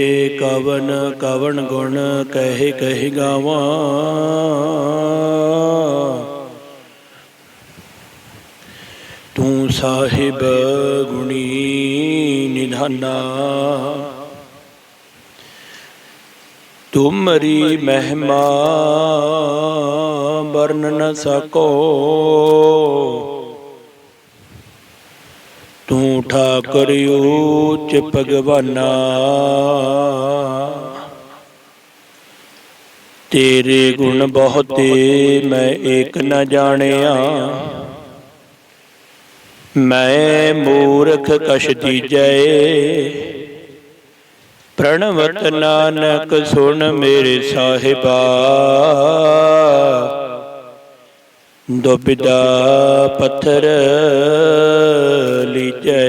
ਏ ਕਵਨ ਕਵਨ ਗੁਣ ਕਹਿ ਕਹਿ ਗਾਵਾਂ। ਤੂੰ ਸਾਹਿਬ ਗੁਣੀ ਨਿਧਾਨਾ। ਤੁਮਰੀ ਮਹਿਮਾ ਵਰਨ ਨ ਸਕੋ। ਤੂੰ ਕਰਿਓ ਚ ਭਗਵਾਨਾ। ਤੇਰੇ ਗੁਣ ਬਹੁਤੇ ਮੈਂ ਏਕ ਨਾ ਜਾਣਿਆ। ਮੈਂ ਮੂਰਖ ਕਛ ਦੀਜੈ ਪ੍ਰਣਵਤ ਨਾਨਕ ਸੁਣ ਮੇਰੇ ਸਾਹਿਬਾ। ਦੁਬਿਦਾ ਪੱਥਰ ਲੀਜੈ।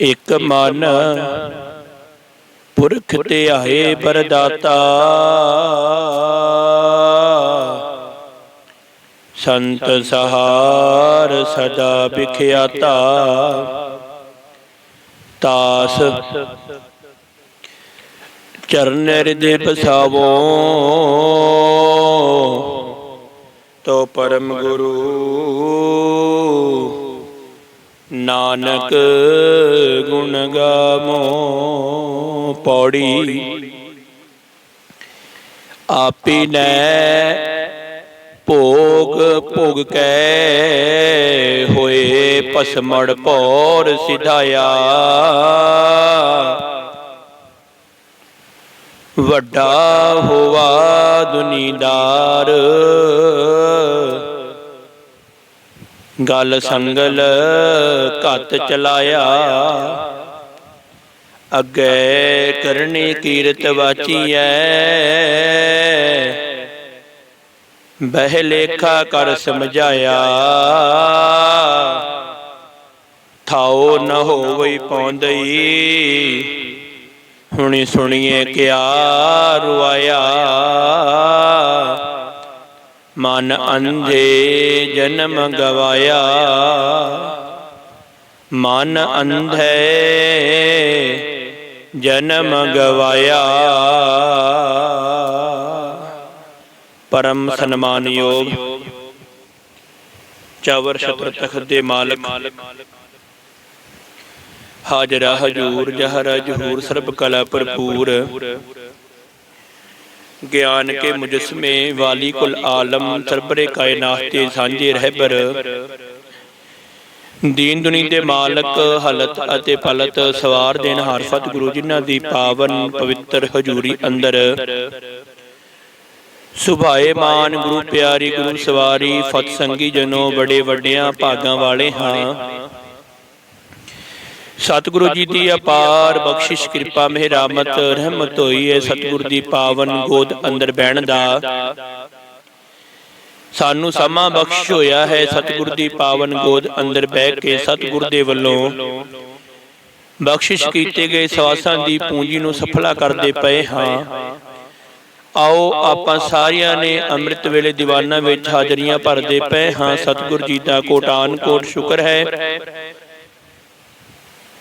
ਇੱਕ ਮਨ ਪੁਰਖ ਤੇ ਆਏ ਬਰਦਾਤਾ। ਸੰਤ ਸਹਾਰ ਸਦਾ ਵਿਖਿਆਤਾ। ਤਾਸ ਚਰਨ ਹਿਰਦੇ ਬਸਾਵੋ ਤੋ ਪਰਮ ਗੁਰੂ। ਨਾਨਕ ਗੁਣ ਗਾਮੋ ਪੌੜੀ। ਆਪੀ ਨੈ ਭੋਗ ਭੋਗ ਕੈ ਹੋਏ ਪਸਮੜ ਪੌਰ ਸਿਧਾਇਆ। ਵੱਡਾ ਹੋਵਾ ਦੁਨੀਦਾਰ। ਗੱਲ ਸੰਗਲ ਘਤ ਚਲਾਇਆ। ਅੱਗੇ ਕਰਨੀ ਕੀਰਤ ਵਾਚੀਐ। ਬਹਿ ਲੇਖਾ ਕਰ ਸਮਝਾਇਆ। ਥਾਉ ਨ ਹੋਵਈ ਪੌਂਦਈ। ਹੁਣੀ ਸੁਣੀਏ ਕਿਆ ਰੁਆਇਆ। ਮਨ ਅੰਧੇ ਜਨਮ ਗਵਾਇਆ। ਮਨ ਅੰਧੇ ਜਨਮ ਗਵਾਇਆ। ਪਰਮ ਸਨਮਾਨਯੋਗ ਚਾਵਰ ਛਤਰ ਤਖਤ ਦੇ ਮਾਲਕ। ਹਾਜ਼ਰਾ ਹਜੂਰ, ਜਹਰ, ਜਹੂਰ ਸਰਬ ਕਲਾ ਭਰਪੂਰ। ਗਿਆਨ ਕੇ ਮੁਜਸਮੇ ਵਾਲੀ ਕੁਲ ਆਲਮ, ਸਰਬਰੇ ਕਾਇਨਾਤ ਤੇ ਸਾਂਝੇ ਰਹਿਬਰ। ਦੀਨ ਦੁਨੀ ਦੇ ਮਾਲਕ, ਹਲਤ ਅਤੇ ਪਲਤ, ਸਵਾਰ ਦੇਨ ਹਰ ਗੁਰੂ ਜਿਨ੍ਹਾਂ ਦੀ ਪਾਵਨ ਪਵਿੱਤਰ ਹਜੂਰੀ ਅੰਦਰ। ਸੁਭਾਏ ਮਾਨ ਗੁਰੂ ਪਿਆਰੀ, ਗੁਰੂ ਸਵਾਰੀ ਫਤ ਸੰਗੀ ਜਨੋ, ਬੜੇ ਵੱਡਿਆਂ, ਭਾਗਾਂ ਵਾਲੇ ਹਾਂ। ਸਤਿਗੁਰੂ ਜੀ ਦੀ ਅਪਾਰ ਬਖਸ਼ਿਸ਼ ਕਿਰਪਾ ਮਿਹਰਾਮਤ ਰਹਿਮਤ ਹੋਈ ਹੈ ਸਤਿਗੁਰ ਦੀ ਪਾਵਨ ਗੋਦ ਅੰਦਰ ਬਹਿਣ ਦਾ। ਸਾਨੂੰ ਸਮਾਂ ਬਖਸ਼ ਹੋਇਆ ਹੈ ਸਤਿਗੁਰ ਦੀ ਪਾਵਨ ਗੋਦ ਅੰਦਰ ਬਹਿ ਕੇ ਸਤਿਗੁਰ ਦੇ ਵੱਲੋਂ ਬਖਸ਼ਿਸ਼ ਕੀਤੇ ਗਏ ਸਵਾਸਾਂ ਦੀ ਪੂੰਜੀ ਨੂੰ ਸਫਲਾ ਕਰਦੇ ਪਏ ਹਾਂ। ਆਓ ਆਪਾਂ ਸਾਰਿਆਂ ਨੇ ਅੰਮ੍ਰਿਤ ਵੇਲੇ ਦੀਵਾਨਾਂ ਵਿੱਚ ਹਾਜ਼ਰੀਆਂ ਭਰਦੇ ਪਏ ਹਾਂ। ਸਤਿਗੁਰ ਜੀ ਦਾ ਕੋਟਾਨ ਕੋਟ ਸ਼ੁਕਰ ਹੈ।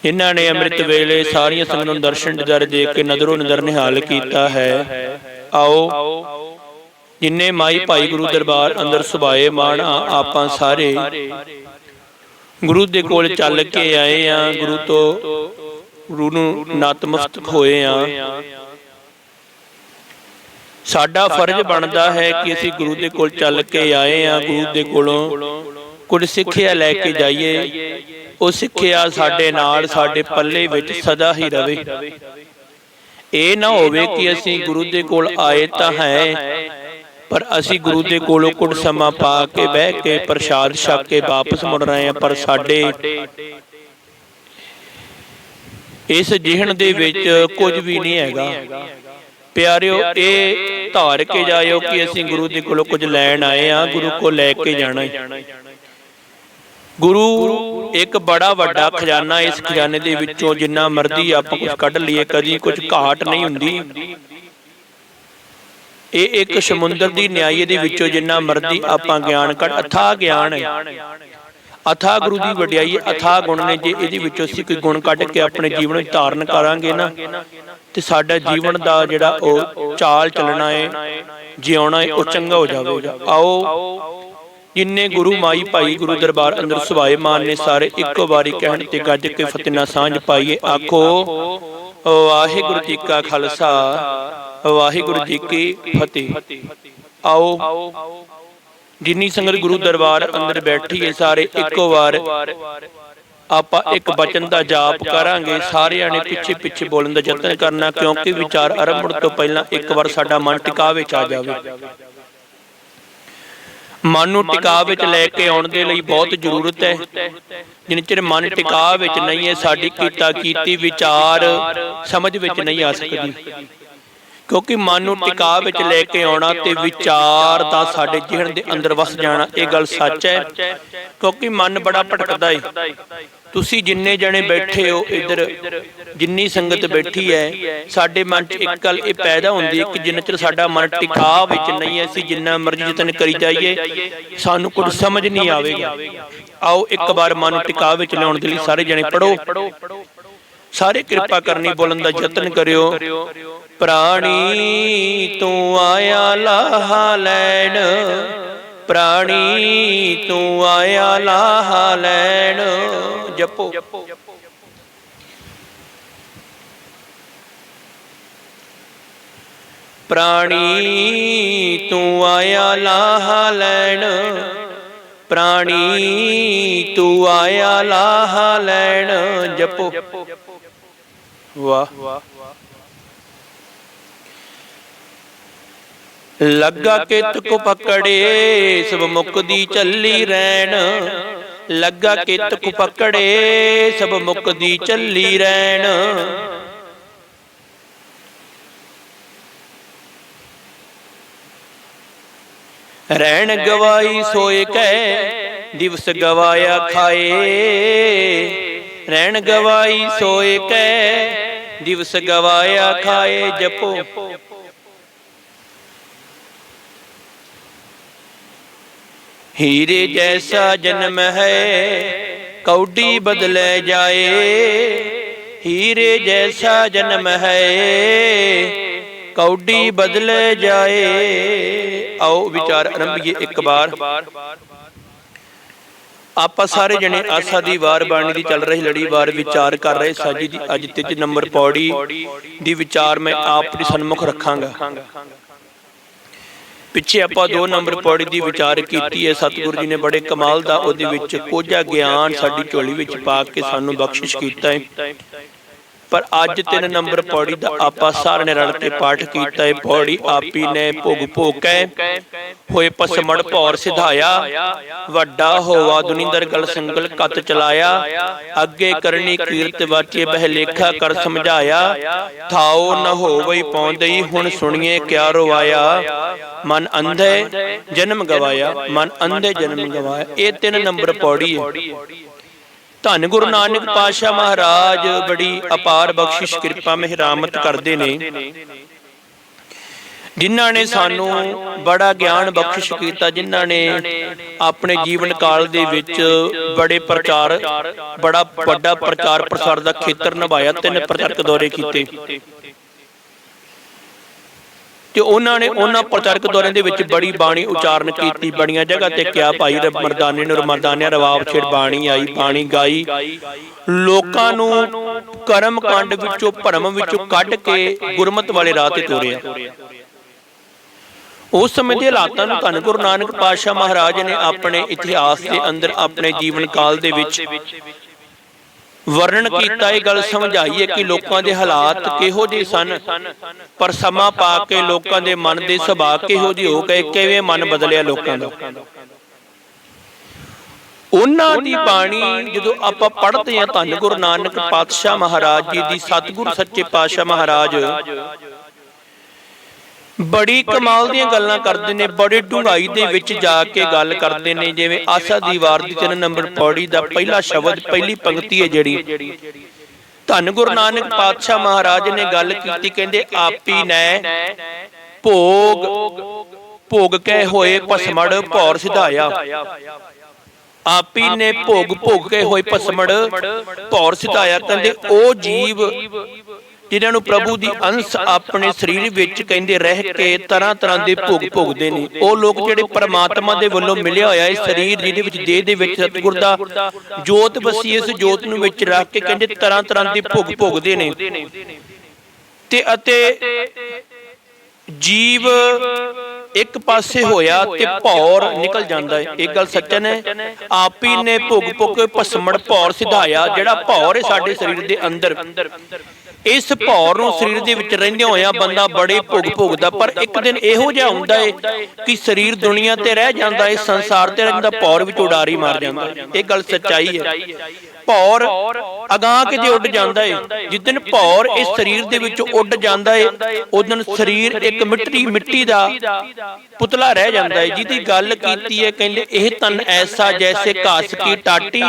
ਇਹਨਾਂ ਨੇ ਅੰਮ੍ਰਿਤ ਵੇਲੇ ਸਾਰੀਆਂ ਸੰਗਤਾਂ ਨੂੰ ਦਰਸ਼ਨ ਦਿਦਾਰ ਦੇ ਕੇ ਨਜ਼ਰੋਂ ਨਜ਼ਰ ਨਿਹਾਲ ਕੀਤਾ ਹੈ। ਆਓ ਜਿੰਨੇ ਮਾਈ ਭਾਈ ਗੁਰੂ ਦਰਬਾਰ ਅੰਦਰ ਸੁਭਾਏ ਮਾਣ ਆਪਾਂ ਸਾਰੇ ਗੁਰੂ ਦੇ ਕੋਲ ਚੱਲ ਕੇ ਆਏ ਆ ਗੁਰੂ ਤੋਂ ਗੁਰੂ ਨੂੰ ਨਤਮਸਤਕ ਹੋਏ ਆ। ਸਾਡਾ ਫਰਜ਼ ਬਣਦਾ ਹੈ ਕਿ ਅਸੀਂ ਗੁਰੂ ਦੇ ਕੋਲ ਚੱਲ ਕੇ ਆਏ ਆ ਗੁਰੂ ਦੇ ਕੋਲੋਂ ਕੁਝ ਸਿੱਖਿਆ ਲੈ ਕੇ ਜਾਈਏ। ਉਹ ਸਿੱਖਿਆ ਸਾਡੇ ਨਾਲ ਸਾਡੇ ਪੱਲੇ ਵਿੱਚ ਸਦਾ ਹੀ ਰਵੇ ਇਹ ਨਾ ਹੋਵੇ ਕਿ ਅਸੀਂ ਗੁਰੂ ਦੇ ਕੋਲ ਆਏ ਤਾਂ ਹੈ ਪਰ ਅਸੀਂ ਗੁਰੂ ਦੇ ਕੋਲੋਂ ਕੁਝ ਸਮਾਂ ਪਾ ਕੇ ਬਹਿ ਕੇ ਪ੍ਰਸ਼ਾਦ ਛਕ ਕੇ ਵਾਪਸ ਮੁੜ ਰਹੇ ਹਾਂ ਪਰ ਸਾਡੇ ਇਸ ਜਿਹਣ ਦੇ ਵਿੱਚ ਕੁਝ ਵੀ ਨਹੀਂ ਹੈਗਾ। ਪਿਆਰਿਓ ਇਹ ਧਾਰ ਕੇ ਜਾਇਓ ਕਿ ਅਸੀਂ ਗੁਰੂ ਦੇ ਕੋਲੋਂ ਕੁਝ ਲੈਣ ਆਏ ਆ ਗੁਰੂ ਕੋ ਲੈ ਕੇ ਜਾਣਾ ਹੈ। ਗੁਰੂ, ਇੱਕ ਬੜਾ ਵੱਡਾ ਖਜ਼ਾਨਾ ਇਸ ਖਜ਼ਾਨੇ ਦੇ ਵਿੱਚੋਂ ਜਿੰਨਾ ਮਰਜ਼ੀ ਆਪਾਂ ਕੁਝ ਕੱਢ ਲਈਏ, ਕਦੀ ਕੁਝ ਘਾਟ ਨਹੀਂ ਹੁੰਦੀ। ਇਹ ਇੱਕ ਸਮੁੰਦਰ ਦੀ ਨਿਆਈ ਦੇ ਵਿੱਚੋਂ ਜਿੰਨਾ ਮਰਜ਼ੀ ਆਪਾਂ ਗਿਆਨ ਕੱਢ ਅਥਾ ਗਿਆਨ ਹੈ। ਅਥਾ ਗੁਰੂ ਦੀ ਵਡਿਆਈ ਅਥਾ ਗੁਣ ਨੇ ਜੇ ਇਹਦੇ ਵਿੱਚੋਂ ਅਸੀਂ ਕੋਈ ਗੁਣ ਕੱਢ ਕੇ ਆਪਣੇ ਜੀਵਨ ਵਿੱਚ ਧਾਰਨ ਕਰਾਂਗੇ ਨਾ, ਤੇ ਸਾਡਾ ਜੀਵਨ ਦਾ ਜਿਹੜਾ ਉਹ ਚਾਲ ਚੱਲਣਾ ਹੈ, ਜਿਉਣਾ ਹੈ, ਉਹ ਚੰਗਾ ਹੋ ਜਾਵੇਗਾ। ਆਓ ਜਿੰਨੇ ਗੁਰੂ ਮਾਈ ਭਾਈ ਗੁਰੂ ਦਰਬਾਰ ਅੰਦਰ ਸੁਭਾਏ ਮਾਨ ਨੇ ਸਾਰੇ ਇੱਕੋ ਵਾਰੀ ਕਹਿਣ ਤੇ ਗੱਜ ਕੇ ਫਤਿਹ ਨਾਲ ਸਾਂਝ ਪਾਈਏ। ਆਖੋ, ਵਾਹਿਗੁਰੂ ਜੀ ਕਾ ਖਾਲਸਾ, ਵਾਹਿਗੁਰੂ ਜੀ ਕੀ ਫਤਿਹ। ਆਓ, ਜਿੰਨੀ ਸੰਗਤ ਗੁਰੂ ਦਰਬਾਰ ਅੰਦਰ ਬੈਠੀ ਹੈ, ਸਾਰੇ ਇੱਕੋ ਵਾਰ ਆਪਾਂ ਇੱਕ ਬਚਨ ਦਾ ਜਾਪ ਕਰਾਂਗੇ। ਸਾਰਿਆਂ ਨੇ ਪਿੱਛੇ ਪਿੱਛੇ ਬੋਲਣ ਦਾ ਯਤਨ ਕਰਨਾ, ਕਿਉਂਕਿ ਵਿਚਾਰ ਆਰੰਭਣ ਤੋਂ ਪਹਿਲਾਂ ਇੱਕ ਵਾਰ ਸਾਡਾ ਮਨ ਟਿਕਾ ਵਿੱਚ ਆ ਜਾਵੇ। ਮਨ ਨੂੰ ਟਿਕਾ ਵਿੱਚ ਲੈ ਕੇ ਆਉਣ ਦੇ ਲਈ ਬਹੁਤ ਜ਼ਰੂਰਤ ਹੈ। ਜਿੰਨੇ ਚਿਰ ਮਨ ਟਿਕਾ ਵਿੱਚ ਨਹੀਂ ਹੈ ਸਾਡੀ ਕੀਤਾ ਕੀਤੀ ਵਿਚਾਰ ਸਮਝ ਵਿੱਚ ਨਹੀਂ ਆ ਸਕਦੀ। ਕਿਉਂਕਿ ਮਨ ਨੂੰ ਟਿਕਾ ਵਿੱਚ ਲੈ ਕੇ ਆਉਣਾ ਤੇ ਵਿਚਾਰ ਦਾ ਸਾਡੇ ਜਿਹਨ ਦੇ ਅੰਦਰ ਵਸ ਜਾਣਾ ਇਹ ਗੱਲ ਸੱਚ ਹੈ। ਕਿਉਂਕਿ ਮਨ ਬੜਾ ਭਟਕਦਾ ਹੈ ਤੁਸੀਂ ਜਿੰਨੇ ਜਣੇ ਬੈਠੇ ਹੋ ਇੱਧਰ ਜਿੰਨੀ ਸੰਗਤ ਬੈਠੀ ਹੈ ਸਾਡੇ ਮਨ 'ਚ ਇੱਕ ਗੱਲ ਇਹ ਪੈਦਾ ਹੁੰਦੀ ਹੈ ਕਿ ਜਿੰਨਾ ਚਿਰ ਸਾਡਾ ਮਨ ਟਿਕਾ ਵਿੱਚ ਨਹੀਂ ਹੈ ਅਸੀਂ ਜਿੰਨਾ ਮਰਜ਼ੀ ਯਤਨ ਕਰੀ ਜਾਈਏ ਸਾਨੂੰ ਕੁਝ ਸਮਝ ਨਹੀਂ ਆਵੇਗਾ। ਆਓ ਇੱਕ ਵਾਰ ਮਨ ਨੂੰ ਟਿਕਾ ਵਿੱਚ ਲਿਆਉਣ ਦੇ ਲਈ ਸਾਰੇ ਜਣੇ ਪੜੋ ਸਾਰੇ ਕਿਰਪਾ ਕਰਨੀ ਬੋਲਣ ਦਾ ਯਤਨ ਕਰਿਓ। ਪ੍ਰਾਣੀ ਤੂੰ ਆਇਆ ਲਾਹਾ ਲੈਣ। ਪ੍ਰਾਣੀ ਤੂੰ ਆਇਆ ਲਾਹਾ ਲੈਣ। ਜਪੋ। ਪ੍ਰਾਣੀ ਤੂੰ ਆਇਆ ਲਾਹਾ ਲੈਣ। ਪ੍ਰਾਣੀ ਤੂੰ ਆਇਆ ਲਾਹਾ ਲੈਣ। ਜਪੋ। ਵਾਹ। ਲੱਗਾ ਕਿਤ ਕੋ ਪਕੜੇ ਸਭ ਮੁਕਦੀ ਚੱਲੀ ਰਹਿਣ। ਲੱਗਾ ਕਿਤ ਕੋ ਪਕੜੇ ਸਭ ਮੁਕਦੀ ਚੱਲੀ ਰਹਿਣ। ਰਹਿਣ ਗਵਾਈ ਸੋਏ ਕੈ ਦਿਵਸ ਗਵਾਇਆ ਖਾਏ। ਰਹਿਣ ਗਵਾਈ ਸੋਏ ਕੈ, ਦਿਵਸ ਗਵਾਇਆ ਖਾਏ ਜਪੋ। ਹੀਰੇ ਜੈਸਾ ਜਨਮ ਹੈ, ਕੌਡੀ ਬਦਲੇ ਜਾਏ। ਹੀਰੇ ਜੈਸਾ ਜਨਮ ਹੈ, ਕੌਡੀ ਬਦਲੇ ਜਾਏ। ਆਓ ਵਿਚਾਰ ਆਰੰਭੀਏ ਇੱਕ ਵਾਰ। ਆਪਾਂ ਸਾਰੇ ਜਣੇ ਆਸਾ ਦੀ ਵਾਰ ਬਾਣੀ ਦੀ ਚੱਲ ਰਹੀ ਲੜੀ ਵਾਰ ਵਿਚਾਰ ਕਰ ਰਹੇ ਸਾਜੀ ਦੀ ਅੱਜ ਤੀਜ ਨੰਬਰ ਪੌੜੀ ਦੀ ਵਿਚਾਰ ਮੈਂ ਆਪ ਦੇ ਸਨਮੁਖ ਰੱਖਾਂਗਾ। ਪਿੱਛੇ ਆਪਾਂ 2 ਨੰਬਰ ਪੌੜੀ ਦੀ ਵਿਚਾਰ ਕੀਤੀ ਹੈ। ਸਤਿਗੁਰੂ ਜੀ ਨੇ ਬੜੇ ਕਮਾਲ ਦਾ ਉਹਦੇ ਵਿੱਚ ਕੋਝਾ ਗਿਆਨ ਸਾਡੀ ਝੋਲੀ ਵਿੱਚ ਪਾ ਕੇ ਸਾਨੂੰ ਬਖਸ਼ਿਸ਼ ਕੀਤਾ ਹੈ। ਪਰ ਅੱਜ 3 ਨੰਬਰ ਪੌੜੀ ਦਾ ਆਪਾਂ ਸਾਰਿਆਂ ਨੇ ਰਲ ਕੇ ਪਾਠ ਕੀਤਾ ਹੈ ਪੌੜੀ ਆਪੀ ਨੇ ਭੋਗ ਭੋਕੈ ਹੋਏ ਪਸਮੜ ਭੌਰ ਸਿਧਾਇਆ ਵੱਡਾ ਹੋਵਾ ਦੁਨਿੰਦਰ ਗਲ ਸੰਗਲ ਕਤ ਚਲਾਇਆ ਅੱਗੇ ਕਰਨੀ ਕੀਰਤ ਵਾਚੇ ਬਹਿ ਲੇਖਾ ਕਰ ਸਮਝਾਇਆ ਥਾਓ ਨ ਹੋਵਈ ਪੌਂਦਈ ਹੁਣ ਸੁਣੀਏ ਕਿਆ ਰਵਾਇਆ। ਮਨ ਅੰਧੇ ਜਨਮ ਗਵਾਇਆ ਮਨ ਅੰਧੇ ਜਨਮ ਗਵਾਇਆ। ਇਹ 3 ਨੰਬਰ ਪੌੜੀ ਹੈ। ਧੰਨ ਗੁਰੂ ਨਾਨਕ ਪਾਤਸ਼ਾਹ ਮਹਾਰਾਜ ਬੜੀ ਅਪਾਰ ਬਖਸ਼ਿਸ਼ ਕਿਰਪਾ ਮਿਹਰਾਮਤ ਕਰਦੇ ਨੇ। ਜਿਨ੍ਹਾਂ ਨੇ ਸਾਨੂੰ ਬੜਾ ਗਿਆਨ ਬਖਸ਼ਿਸ਼ ਕੀਤਾ ਜਿਨ੍ਹਾਂ ਨੇ ਆਪਣੇ ਜੀਵਨ ਕਾਲ ਦੇ ਵਿੱਚ ਬੜੇ ਪ੍ਰਚਾਰ ਬੜਾ ਵੱਡਾ ਪ੍ਰਚਾਰ ਪ੍ਰਸਾਰ ਦਾ ਖੇਤਰ ਨਿਭਾਇਆ ਤਿੰਨ ਪ੍ਰਚਾਰਕ ਦੌਰੇ ਕੀਤੇ। ਤੇ ਉਹਨਾਂ ਨੇ ਉਹਨਾਂ ਪ੍ਰਚਾਰਕ ਦੌਰਿਆਂ ਦੇ ਵਿੱਚ ਬੜੀ ਬਾਣੀ ਉਚਾਰਨ ਕੀਤੀ, ਬੜੀਆਂ ਜਗ੍ਹਾ ਤੇ ਕਿਹਾ, ਭਾਈ ਰ- ਮਰਦਾਨੇ ਨੂੰ ਮਰਦਾਨਿਆ ਰਵਾਬ ਛੇੜ, ਬਾਣੀ ਆਈ, ਬਾਣੀ ਗਾਈ। ਲੋਕਾਂ ਨੂੰ ਕਰਮ ਕਾਂਡ ਵਿੱਚੋਂ, ਭਰਮ ਵਿੱਚੋਂ ਕੱਢ ਕੇ ਗੁਰਮਤ ਵਾਲੇ ਰਾਹ ਤੇ ਤੋਰਿਆ। ਉਸ ਸਮੇਂ ਦੇ ਹਾਲਾਤਾਂ ਨੂੰ ਧੰਨ ਗੁਰੂ ਨਾਨਕ ਪਾਤਸ਼ਾਹ ਮਹਾਰਾਜ ਨੇ ਆਪਣੇ ਇਤਿਹਾਸ ਦੇ ਅੰਦਰ, ਆਪਣੇ ਜੀਵਨ ਕਾਲ ਦੇ ਵਿੱਚ ਵਰਣਨ ਕੀਤਾ ਇਹ ਗੱਲ ਸਮਝਾਈ ਹੈ ਕਿ ਲੋਕਾਂ ਦੇ ਹਾਲਾਤ ਕਿਹੋ ਜਿਹੇ ਸਨ? ਪਰ ਸਮਾਂ ਪਾ ਕੇ ਲੋਕਾਂ ਦੇ ਮਨ ਦੇ ਸੁਭਾਅ ਕਿਹੋ ਜਿਹੇ ਹੋ ਗਏ? ਕਿਵੇਂ ਮਨ ਬਦਲਿਆ ਲੋਕਾਂ ਦਾ? ਉਹਨਾਂ ਦੀ ਬਾਣੀ ਜਦੋਂ ਆਪਾਂ ਪੜ੍ਹਦੇ ਹਾਂ ਧੰਨ ਗੁਰੂ ਨਾਨਕ ਪਾਤਸ਼ਾਹ ਮਹਾਰਾਜ ਜੀ ਦੀ ਸਤਿਗੁਰ ਸੱਚੇ ਪਾਤਸ਼ਾਹ ਮਹਾਰਾਜ। ਬੜੀ ਕਮਾਲ ਦੀਆਂ ਗੱਲਾਂ ਕਰਦੇ ਨੇ ਬੜੇ ਡੂੰਘਾਈ ਦੇ ਵਿੱਚ ਜਾ ਕੇ ਗੱਲ ਕਰਦੇ ਨੇ ਜਿਵੇਂ ਆਸਾ ਦੀ ਵਾਰ ਦੀ 3 ਨੰਬਰ ਪੌੜੀ ਦਾ ਪਹਿਲਾ ਸ਼ਬਦ ਪਹਿਲੀ ਪੰਕਤੀ ਹੈ ਜਿਹੜੀ। ਧੰਨ ਗੁਰੂ ਨਾਨਕ ਪਾਤਸ਼ਾਹ ਮਹਾਰਾਜ ਨੇ ਗੱਲ ਕੀਤੀ ਕਹਿੰਦੇ ਆਪੀ ਨੇ ਭੋਗ ਭੋਗ ਕੇ ਹੋਏ ਪਸਮੜ ਭੌਰ ਸਿਧਾਇਆ। ਆਪੀ ਨੇ ਭੋਗ ਭੋਗ ਕੇ ਹੋਏ ਭਸਮੜ ਭੌਰ ਸਿਧਾਇਆ ਕਹਿੰਦੇ ਉਹ ਜੀਵ ਜਿਨ੍ਹਾਂ ਨੂੰ ਪ੍ਰਭੂ ਦੀ ਅੰਸ਼ ਆਪਣੇ ਸਰੀਰ ਵਿੱਚ ਕਹਿੰਦੇ ਰਹਿ ਕੇ ਤਰ੍ਹਾਂ ਤਰ੍ਹਾਂ ਦੇ ਭੋਗ ਭੋਗਦੇ ਨੇ। ਉਹ ਲੋਕ ਜਿਹੜੇ ਪਰਮਾਤਮਾ ਦੇ ਵੱਲੋਂ ਮਿਲਿਆ ਹੋਇਆ ਇਹ ਸਰੀਰ ਜਿਹਦੇ ਵਿੱਚ ਦੇਹ ਦੇ ਵਿੱਚ ਸਤਿਗੁਰ ਦਾ ਜੋਤ ਵਸੀ ਇਸ ਜੋਤ ਨੂੰ ਵਿੱਚ ਰੱਖ ਕੇ ਕਹਿੰਦੇ ਤਰ੍ਹਾਂ ਤਰ੍ਹਾਂ ਦੇ ਭੋਗ ਭੋਗਦੇ ਨੇ। ਤੇ ਅਤੇ ਜੀਵ ਇੱਕ ਪਾਸੇ ਹੋਇਆ ਤੇ ਭੌਰ ਨਿਕਲ ਜਾਂਦਾ ਹੈ। ਇਹ ਗੱਲ ਸੱਚਨ ਹੈ। ਆਪੀ ਨੇ ਭੁਗ ਭੁਗ ਭਸਮੜ ਭੌਰ ਸਿਧਾਇਆ ਜਿਹੜਾ ਭੌਰ ਹੈ ਸਾਡੇ ਸਰੀਰ ਦੇ ਅੰਦਰ। ਇਸ ਭੌਰ ਨੂੰ ਸਰੀਰ ਦੇ ਵਿੱਚ ਰਹਿੰਦੇ ਹੋਇਆਂ ਬੰਦਾ ਬੜੇ ਭੁਗ ਭੁਗਦਾ ਪਰ ਇੱਕ ਦਿਨ ਇਹੋ ਜਿਹਾ ਹੁੰਦਾ ਹੈ ਕਿ ਸਰੀਰ ਦੁਨੀਆ ਤੇ ਰਹਿ ਜਾਂਦਾ ਹੈ ਸੰਸਾਰ ਤੇ ਰਹਿੰਦਾ ਭੌਰ ਵਿੱਚ ਉਡਾਰੀ ਮਾਰ ਜਾਂਦਾ ਇਹ ਗੱਲ ਸੱਚਾਈ ਹੈ ਭੌਰ ਅਗਾਹ ਕਿਤੇ ਉੱਡ ਜਾਂਦਾ ਹੈ ਜਿੱਦਨ ਭੌਰ ਇਸ ਸਰੀਰ ਦੇ ਵਿੱਚ ਉੱਡ ਜਾਂਦਾ ਹੈ ਉਦਨ ਸਰੀਰ ਇੱਕ ਮਿੱਟੀ ਮਿੱਟੀ ਦਾ ਪੁਤਲਾ ਰਹਿ ਜਾਂਦਾ ਹੈ ਜਿਹਦੀ ਗੱਲ ਕੀਤੀ ਹੈ ਕਹਿੰਦੇ ਇਹ ਤਨ ਐਸਾ ਜੈਸੇ ਘਾਸ ਕੀ ਟਾਟੀ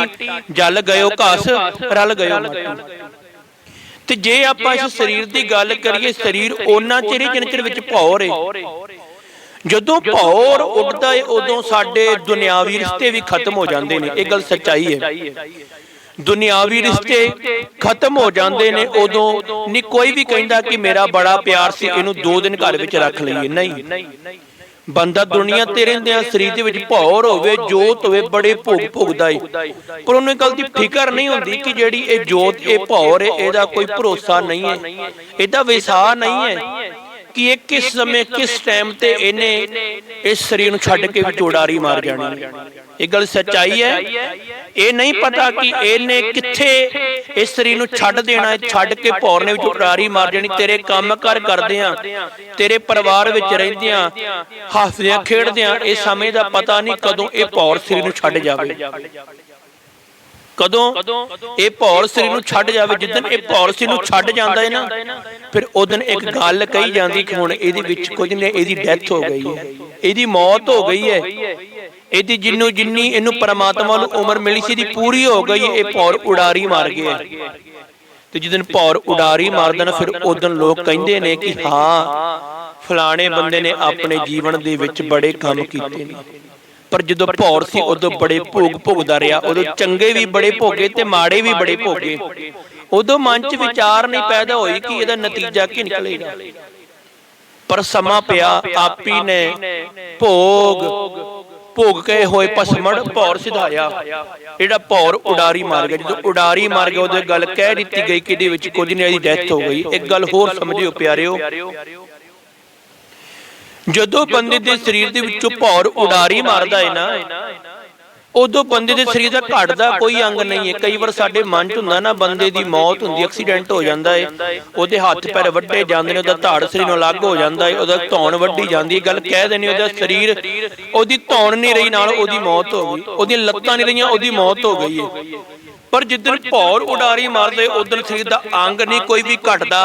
ਜਲ ਗਇਓ ਘਾਸ ਰਲ ਗਇਓ ਮਾਟੀ। ਤੇ ਜੇ ਆਪਾਂ ਇਸ ਸਰੀਰ ਦੀ ਗੱਲ ਕਰੀਏ, ਸਰੀਰ ਉਹਨਾਂ ਚਿਰ ਹੀ ਜਿੰਨ ਚਿਰ ਵਿੱਚ ਭੌਰ ਹੈ ਜਦੋਂ ਭੌਰ ਉੱਡਦਾ ਏ, ਉਦੋਂ ਸਾਡੇ ਦੁਨਿਆਵੀ ਰਿਸ਼ਤੇ ਵੀ ਖਤਮ ਹੋ ਜਾਂਦੇ ਨੇ। ਇਹ ਗੱਲ ਸੱਚਾਈ ਹੈ ਦੁਨਿਆਵੀ ਰਿਸ਼ਤੇ ਖਤਮ ਹੋ ਜਾਂਦੇ ਨੇ, ਉਦੋਂ ਨਹੀਂ ਕੋਈ ਵੀ ਕਹਿੰਦਾ ਕਿ ਮੇਰਾ ਬੜਾ ਪਿਆਰ ਸੀ, ਇਹਨੂੰ ਦੋ ਦਿਨ ਘਰ ਵਿੱਚ ਰੱਖ ਲਈਏ। ਨਹੀਂ। ਬੰਦਾ ਦੁਨੀਆ ਤੇ ਰਹਿੰਦਿਆਂ ਸਰੀਰ ਦੇ ਵਿੱਚ ਭੌਰ ਹੋਵੇ ਜੋਤ ਹੋਵੇ ਬੜੇ ਭੋਗ ਭੋਗਦਾ ਏ ਪਰ ਉਹਨੂੰ ਗੱਲ ਦੀ ਫਿਕਰ ਨਹੀਂ ਹੁੰਦੀ ਕਿ ਜਿਹੜੀ ਇਹ ਜੋਤ ਇਹ ਭੌਰ ਹੈ ਇਹਦਾ ਕੋਈ ਭਰੋਸਾ ਨਹੀਂ ਹੈ। ਇਹਦਾ ਵਿਸਾਹ ਨਹੀਂ ਹੈ। ਕਿ ਇਹ ਕਿਸ ਸਮੇਂ, ਕਿਸ ਟਾਈਮ ਤੇ ਇਹਨੇ ਇਸ ਸਰੀਰ ਨੂੰ ਛੱਡ ਕੇ ਵਿਚੋੜਾਰੀ ਮਾਰ ਜਾਣੀ ਹੈ? ਇਹ ਗੱਲ ਸੱਚਾਈ ਹੈ। ਇਹ ਨਹੀਂ ਪਤਾ ਕਿ ਇਹਨੇ ਕਿੱਥੇ ਇਸ ਸਰੀਰ ਨੂੰ ਛੱਡ ਦੇਣਾ ਹੈ, ਛੱਡ ਕੇ ਭੌਰ ਨੇ ਉਡਾਰੀ ਮਾਰ ਜਾਣੀ। ਤੇਰੇ ਕੰਮ ਕਰ ਕਰਦਿਆਂ ਤੇਰੇ ਪਰਿਵਾਰ ਵਿੱਚ ਰਹਿੰਦਿਆਂ ਹੱਸਦਿਆਂ ਖੇਡਦਿਆਂ ਇਹ ਸਮੇਂ ਦਾ ਪਤਾ ਨਹੀਂ ਕਦੋਂ ਇਹ ਭੌਰ ਸਰੀਰ ਨੂੰ ਛੱਡ ਜਾਵੇ। ਕਦੋਂ ਇਹ ਭੌਰ ਸਰੀਰ ਨੂੰ ਛੱਡ ਜਾਵੇ ਜਿੱਦਨ ਇਹ ਭੌਰ ਸਰੀਰ ਨੂੰ ਛੱਡ ਜਾਂਦਾ ਹੈ ਨਾ ਫਿਰ ਉਦੋਂ ਇੱਕ ਗੱਲ ਕਹੀ ਜਾਂਦੀ ਕਿ ਹੁਣ ਇਹਦੇ ਵਿੱਚ ਕੁਝ ਨਹੀਂ ਇਹਦੀ ਡੈਥ ਹੋ ਗਈ ਹੈ। ਇਹਦੀ ਮੌਤ ਹੋ ਗਈ ਹੈ। ਇਹਦੀ ਜਿੰਨੂੰ ਜਿੰਨੀ ਇਹਨੂੰ ਪਰਮਾਤਮਾ ਨੂੰ ਉਮਰ ਮਿਲੀ ਸੀ ਦੀ ਪੂਰੀ ਹੋ ਗਈ ਇਹ ਭੌਰ ਉਡਾਰੀ ਮਾਰ ਗਿਆ ਤੇ ਜਿੱਦਨ ਭੌਰ ਉਡਾਰੀ ਮਾਰਦਾ ਨਾ ਫਿਰ ਉਦੋਂ ਲੋਕ ਕਹਿੰਦੇ ਨੇ ਕਿ ਹਾਂ ਫਲਾਣੇ ਬੰਦੇ ਨੇ ਆਪਣੇ ਜੀਵਨ ਦੇ ਵਿੱਚ ਬੜੇ ਕੰਮ ਕੀਤੇ ਨੇ। ਪਰ ਜਦੋਂ ਭੌਰ ਸੀ ਉਦੋਂ ਬੜੇ ਭੋਗ ਭੋਗਦਾ ਰਿਹਾ। ਉਦੋਂ ਚੰਗੇ ਵੀ ਬੜੇ ਭੋਗੇ ਤੇ ਮਾੜੇ ਵੀ ਬੜੇ ਭੋਗੇ। ਉਦੋਂ ਮਨ 'ਚ ਵਿਚਾਰ ਨਹੀਂ ਪੈਦਾ ਹੋਈ ਕਿ ਇਹਦਾ ਨਤੀਜਾ ਕੀ ਨਿਕਲੇਗਾ ਪਰ ਸਮਾਂ ਪਿਆ ਆਪੀ ਨੇ ਭੋਗ ਭੋਗ ਕੇ ਹੋਏ ਪਸਮੜ ਭੌਰ ਸਿਧਾਇਆ। ਜਿਹੜਾ ਭੌਰ ਉਡਾਰੀ ਮਾਰ ਗਿਆ ਜਦੋਂ ਉਡਾਰੀ ਮਾਰ ਗਿਆ ਉਹਦੇ ਗੱਲ ਕਹਿ ਦਿੱਤੀ ਗਈ ਕਿ ਇਹਦੇ ਵਿੱਚ ਕੁਝ ਨਹੀਂ ਇਹਦੀ ਡੈਥ ਹੋ ਗਈ। ਇੱਕ ਗੱਲ ਹੋਰ ਸਮਝਿਓ ਪਿਆਰਿਓ। ਜਦੋਂ ਬੰਦੇ ਦੇ ਸਰੀਰ ਦੇ ਵਿੱਚੋਂ ਭੌਰ ਉਡਾਰੀ ਮਾਰਦਾ ਹੈ ਨਾ ਉਦੋਂ ਬੰਦੇ ਦੇ ਸਰੀਰ ਦਾ ਘਟਦਾ ਕੋਈ ਅੰਗ ਨਹੀਂ ਹੈ। ਕਈ ਵਾਰ ਸਾਡੇ ਮਨ 'ਚ ਹੁੰਦਾ ਨਾ ਬੰਦੇ ਦੀ ਮੌਤ ਹੁੰਦੀ ਐਕਸੀਡੈਂਟ ਹੋ ਜਾਂਦਾ ਹੈ ਉਹਦੇ ਹੱਥ ਪੈਰ ਵੱਡੇ ਜਾਂਦੇ ਨੇ ਉਹਦਾ ਧਾੜ ਸਰੀਰ ਨੂੰ ਅਲੱਗ ਹੋ ਜਾਂਦਾ ਹੈ ਉਹਦਾ ਧੌਣ ਵੱਡੀ ਜਾਂਦੀ ਹੈ ਗੱਲ ਕਹਿ ਦੇਣੀ ਉਹਦਾ ਸਰੀਰ ਉਹਦੀ ਧੌਣ ਨਹੀਂ ਰਹੀ ਨਾਲ ਉਹਦੀ ਮੌਤ ਹੋ ਗਈ। ਉਹਦੀਆਂ ਲੱਤਾਂ ਨਹੀਂ ਰਹੀਆਂ ਉਹਦੀ ਮੌਤ ਹੋ ਗਈ ਹੈ ਪਰ ਜਿੱਦਣ ਭੌਰ ਉਡਾਰੀ ਮਾਰਦੇ ਉਦੋਂ ਸਰੀਰ ਦਾ ਅੰਗ ਨਹੀਂ ਕੋਈ ਵੀ ਘਟਦਾ।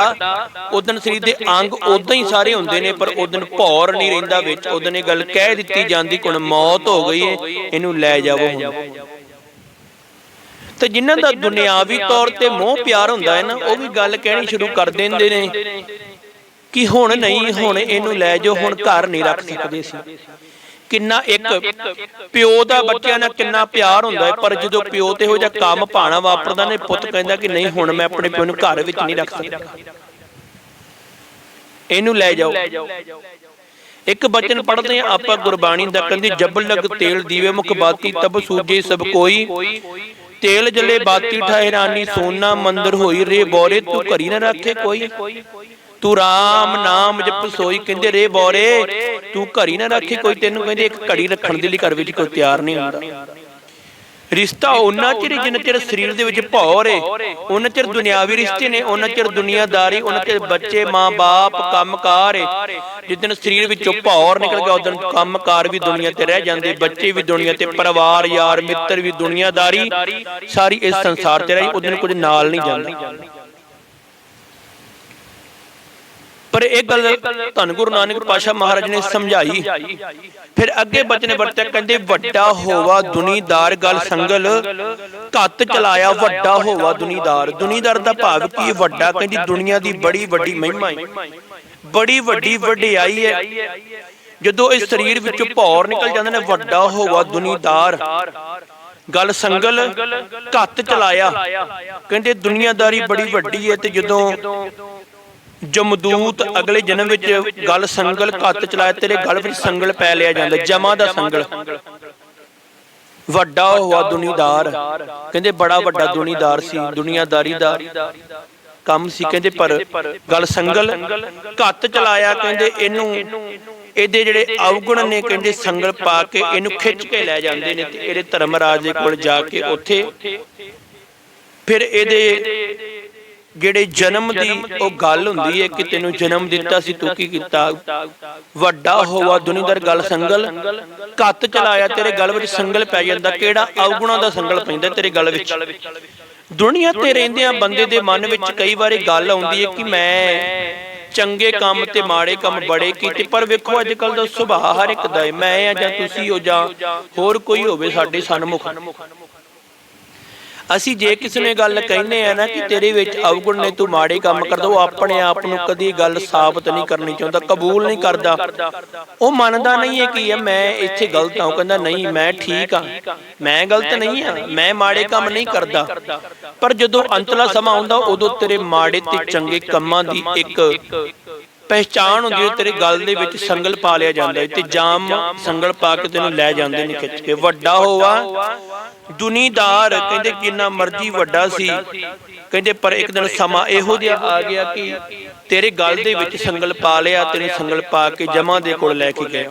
ਉਦੋਂ ਸਰੀਰ ਦੇ ਅੰਗ ਉਦਾਂ ਹੀ ਸਾਰੇ ਹੁੰਦੇ ਨੇ ਪਰ ਉਦੋਂ ਭੌਰ ਨਹੀਂ ਰਹਿੰਦਾ ਵਿੱਚ। ਉਦੋਂ ਇਹ ਗੱਲ ਕਹਿ ਦਿੱਤੀ ਜਾਂਦੀ ਕਿ ਹੁਣ ਮੌਤ ਹੋ ਗਈ ਹੈ ਇਹਨੂੰ ਲੈ ਜਾਵੋ ਤੇ ਜਿਨ੍ਹਾਂ ਦਾ ਦੁਨਿਆਵੀ ਤੌਰ ਤੇ ਮੋਹ ਪਿਆਰ ਹੁੰਦਾ ਹੈ ਨਾ ਉਹ ਵੀ ਗੱਲ ਕਹਿਣੀ ਸ਼ੁਰੂ ਕਰ ਦਿੰਦੇ ਨੇ ਕਿ ਹੁਣ ਨਹੀਂ ਹੁਣ ਇਹਨੂੰ ਲੈ ਜਾਓ ਹੁਣ ਘਰ ਨਹੀਂ ਰੱਖ ਸਕਦੇ ਸੀ ਕਿੰਨਾ ਇੱਕ ਪਿਓ ਦਾ ਬੱਚਿਆਂ ਨਾਲ ਕਿੰਨਾ ਪਿਆਰ ਹੁੰਦਾ ਹੈ ਪਰ ਜਦੋਂ ਪਿਓ ਤੇ ਹੋ ਜਾ ਕੰਮ ਪਾਣਾ ਵਾਪਰਦਾ ਨੇ ਪੁੱਤ ਕਹਿੰਦਾ ਕਿ ਨਹੀਂ ਹੁਣ ਮੈਂ ਆਪਣੇ ਪਿਓ ਨੂੰ ਘਰ ਵਿੱਚ ਨਹੀਂ ਰੱਖ ਸਕਦਾ ਇਹਨੂੰ ਲੈ ਜਾਓ। ਇੱਕ ਬਚਨ ਪੜ੍ਹਦੇ ਆ ਆਪਾਂ ਗੁਰਬਾਣੀ ਦਾ ਕਹਿੰਦੀ ਜਬ ਲਗ ਤੇਲ ਦੀਵੇ ਮੁਖ ਬਾਤੀ, ਤਬ ਸੂਜੇ ਸਭ ਕੋਈ। ਤੇਲ ਜਲੇ ਬਾਤੀ ਠਹਿਰਾਨੀ, ਸੋਨਾ ਮੰਦਰ ਹੋਈ ਰੇ ਬੋਰੇ, ਤੂੰ ਘਰੀ ਨਾ ਰੱਖੇ ਕੋਈ। ਤੂੰ ਰਾਮ ਨਾਮ ਜਪ ਸੋਈ ਕਹਿੰਦੇ ਰੇ ਬੋਰੇ, ਤੂੰ ਘਰੀ ਨਾ ਰੱਖੇ ਕੋਈ, ਤੈਨੂੰ ਕਹਿੰਦੇ ਇੱਕ ਘੜੀ ਰੱਖਣ ਦੇ ਲਈ ਘਰ ਵਿੱਚ ਕੋਈ ਤਿਆਰ ਨਹੀਂ ਹੁੰਦਾ। ਰਿਸ਼ਤਾ ਉਹਨਾਂ ਚਿਰ ਜਿੰਨਾ ਚਿਰ ਸਰੀਰ ਦੇ ਵਿੱਚ ਭੌਰ ਏ ਉਹਨਾਂ ਚਿਰ ਦੁਨਿਆਵੀ ਰਿਸ਼ਤੇ ਨੇ ਉਹਨਾਂ ਚਿਰ ਦੁਨੀਆਦਾਰੀ ਉਹਨਾਂ ਚਿਰ ਬੱਚੇ ਮਾਂ-ਬਾਪ ਕੰਮਕਾਰ ਏ। ਜਿੱਦਨ ਸਰੀਰ ਵਿੱਚੋਂ ਭੌਰ ਨਿਕਲ ਗਿਆ ਉਦੋਂ ਕੰਮਕਾਰ ਵੀ ਦੁਨੀਆ ਤੇ ਰਹਿ ਜਾਂਦੇ ਬੱਚੇ ਵੀ ਦੁਨੀਆ ਤੇ ਪਰਿਵਾਰ ਯਾਰ ਮਿੱਤਰ ਵੀ ਦੁਨੀਆਦਾਰੀ ਸਾਰੀ ਇਸ ਸੰਸਾਰ ਤੇ ਰਹੀ ਉਦੋਂ ਕੁਝ ਨਾਲ ਨਹੀਂ ਜਾਂਦਾ। ਪਰ ਇਹ ਗੱਲ ਧੰਨ ਗੁਰੂ ਨਾਨਕ ਪਾਸ਼ਾ ਮਹਾਰਾਜ ਨੇ ਸਮਝਾਈ। ਫਿਰ ਅੱਗੇ ਬਚਨੇ ਵਰਤਿਆ, ਕਹਿੰਦੇ, ਵੱਡਾ ਹੋਵਾ ਦੁਨੀਦਾਰ ਗੱਲ ਸੰਗਲ, ਘੱਤ ਚਲਾਇਆ ਵੱਡਾ ਹੋਵਾ ਦੁਨੀਦਾਰ। ਦੁਨੀਦਾਰ ਦਾ ਭਾਵ ਕੀ ਵੱਡਾ, ਕਹਿੰਦੀ, ਦੁਨੀਆ ਦੀ ਬੜੀ ਵੱਡੀ ਮਹਿਮਾ ਹੈ ਬੜੀ ਵੱਡੀ ਵਡਿਆਈ ਹੈ ਜਦੋਂ ਇਸ ਸਰੀਰ ਵਿੱਚੋਂ ਭੌਰ ਨਿਕਲ ਜਾਂਦੇ ਨੇ, ਵੱਡਾ ਹੋਵਾ ਦੁਨੀਦਾਰ। ਗੱਲ ਸੰਗਲ, ਘੱਤ ਚਲਾਇਆ। ਕਹਿੰਦੇ, ਦੁਨੀਆਦਾਰੀ ਬੜੀ ਵੱਡੀ ਹੈ ਤੇ ਜਦੋਂ ਜਮਦੂਤ ਅਗਲੇ ਜਨਮ ਵਿੱਚ ਗੱਲ ਸੰਗਲ ਘੱਤ ਚਲਾਇਆ ਤੇਰੇ ਗਲ ਵਿੱਚ ਸੰਗਲ ਪੈ ਲਿਆ ਜਾਂਦਾ, ਜਮਾ ਦਾ ਸੰਗਲ। ਵੱਡਾ ਹੋਆ ਦੁਨੀਦਾਰ। ਕਹਿੰਦੇ ਬੜਾ ਵੱਡਾ ਦੁਨੀਦਾਰ ਸੀ, ਦੁਨੀਆਦਾਰੀ ਦਾ ਕੰਮ ਸੀ। ਕਹਿੰਦੇ ਪਰ ਗੱਲ ਸੰਗਲ ਘੱਤ ਚਲਾਇਆ, ਕਹਿੰਦੇ ਇਹਨੂੰ, ਇਹਦੇ ਜਿਹੜੇ ਅਵਗੁਣ ਨੇ, ਕਹਿੰਦੇ ਸੰਗਲ ਪਾ ਕੇ ਇਹਨੂੰ ਖਿੱਚ ਕੇ ਲੈ ਜਾਂਦੇ ਨੇ ਤੇ ਇਹਦੇ ਧਰਮ ਰਾਜ ਦੇ ਕੋਲ ਜਾ ਕੇ ਉੱਥੇ ਫਿਰ ਇਹਦੇ ਜਿਹੜੇ ਜਨਮ ਦੀ ਉਹ ਗੱਲ ਹੁੰਦੀ ਹੈ ਕਿ ਤੈਨੂੰ ਜਨਮ ਦਿੱਤਾ ਸੀ ਤੂੰ ਕੀ ਕੀਤਾ? ਵੱਡਾ ਹੋਵਾ ਦੁਨੀਦਰ ਗੱਲ ਸੰਗਲ। ਘੱਤ ਚਲਾਇਆ ਤੇਰੇ ਗਲ ਵਿੱਚ ਸੰਗਲ ਪੈ ਜਾਂਦਾ। ਕਿਹੜਾ ਅਵਗੁਣਾ ਦਾ ਸੰਗਲ ਪੈਂਦਾ ਤੇਰੇ ਗਲ ਵਿੱਚ? ਦੁਨੀਆ ਤੇ ਰਹਿੰਦਿਆਂ ਬੰਦੇ ਦੇ ਮਨ ਵਿੱਚ ਕਈ ਵਾਰੀ ਗੱਲ ਆਉਂਦੀ ਹੈ ਕਿ ਮੈਂ ਚੰਗੇ ਕੰਮ ਤੇ ਮਾੜੇ ਕੰਮ ਬੜੇ ਕੀਤੇ ਪਰ ਵੇਖੋ ਅੱਜ ਕੱਲ ਦਾ ਸੁਭਾਅ ਹਰ ਇੱਕ ਦਾ ਹੈ। ਮੈਂ ਆ ਜਾਂ ਤੁਸੀਂ ਹੋ ਜਾਂ ਹੋਰ ਕੋਈ ਹੋਵੇ ਸਾਡੇ ਸਨਮੁਖ। ਅਸੀਂ ਜੇ ਕਿਸੇ ਨੇ ਗੱਲ ਕਹਿੰਦੇ ਆ ਨਾ ਕਿ ਤੇਰੇ ਵਿੱਚ ਅਵਗੁਣ ਨੇ ਤੂੰ ਮਾੜੇ ਕੰਮ ਕਰਦਾ ਉਹ ਆਪਣੇ ਆਪ ਨੂੰ ਕਦੀ ਗੱਲ ਸਾਬਤ ਨਹੀਂ ਕਰਨੀ ਚਾਹੁੰਦਾ ਕਬੂਲ ਨਹੀਂ ਕਰਦਾ। ਉਹ ਮੰਨਦਾ ਨਹੀਂ ਹੈ ਕਿ ਮੈਂ ਇੱਥੇ ਗਲਤ ਹਾਂ ਉਹ ਕਹਿੰਦਾ ਨਹੀਂ ਮੈਂ ਠੀਕ ਹਾਂ। ਮੈਂ ਗਲਤ ਨਹੀਂ ਹਾਂ ਮੈਂ ਮਾੜੇ ਕੰਮ ਨਹੀਂ ਕਰਦਾ। ਪਰ ਜਦੋਂ ਅੰਤਲਾ ਸਮਾਂ ਆਉਂਦਾ ਉਦੋਂ ਤੇਰੇ ਮਾੜੇ ਤੇ ਚੰਗੇ ਕੰਮਾਂ ਦੀ ਇੱਕ ਪਹਿਚਾਣ ਹੁੰਦੀ ਹੈ ਤੇਰੇ ਗਲ ਦੇ ਵਿੱਚ ਸੰਗਲ ਪਾ ਲਿਆ ਜਾਂਦਾ ਹੈ ਤੇ ਜਾਮ ਸੰਗਲ ਪਾ ਕੇ ਤੈਨੂੰ ਲੈ ਜਾਂਦੇ ਨੇ ਖਿੱਚ ਕੇ। ਵੱਡਾ ਹੋਵਾ ਦੁਨੀਦਾਰ ਕਹਿੰਦੇ ਜਿੰਨਾ ਮਰਜ਼ੀ ਵੱਡਾ ਸੀ। ਕਹਿੰਦੇ ਪਰ ਇੱਕ ਦਿਨ ਸਮਾਂ ਇਹੋ ਜਿਹਾ ਆ ਗਿਆ ਕਿ ਤੇਰੇ ਗਲ ਦੇ ਵਿੱਚ ਸੰਗਲ ਪਾ ਲਿਆ ਤੈਨੂੰ ਸੰਗਲ ਪਾ ਕੇ ਜਮਾ ਦੇ ਕੋਲ ਲੈ ਕੇ ਗਿਆ।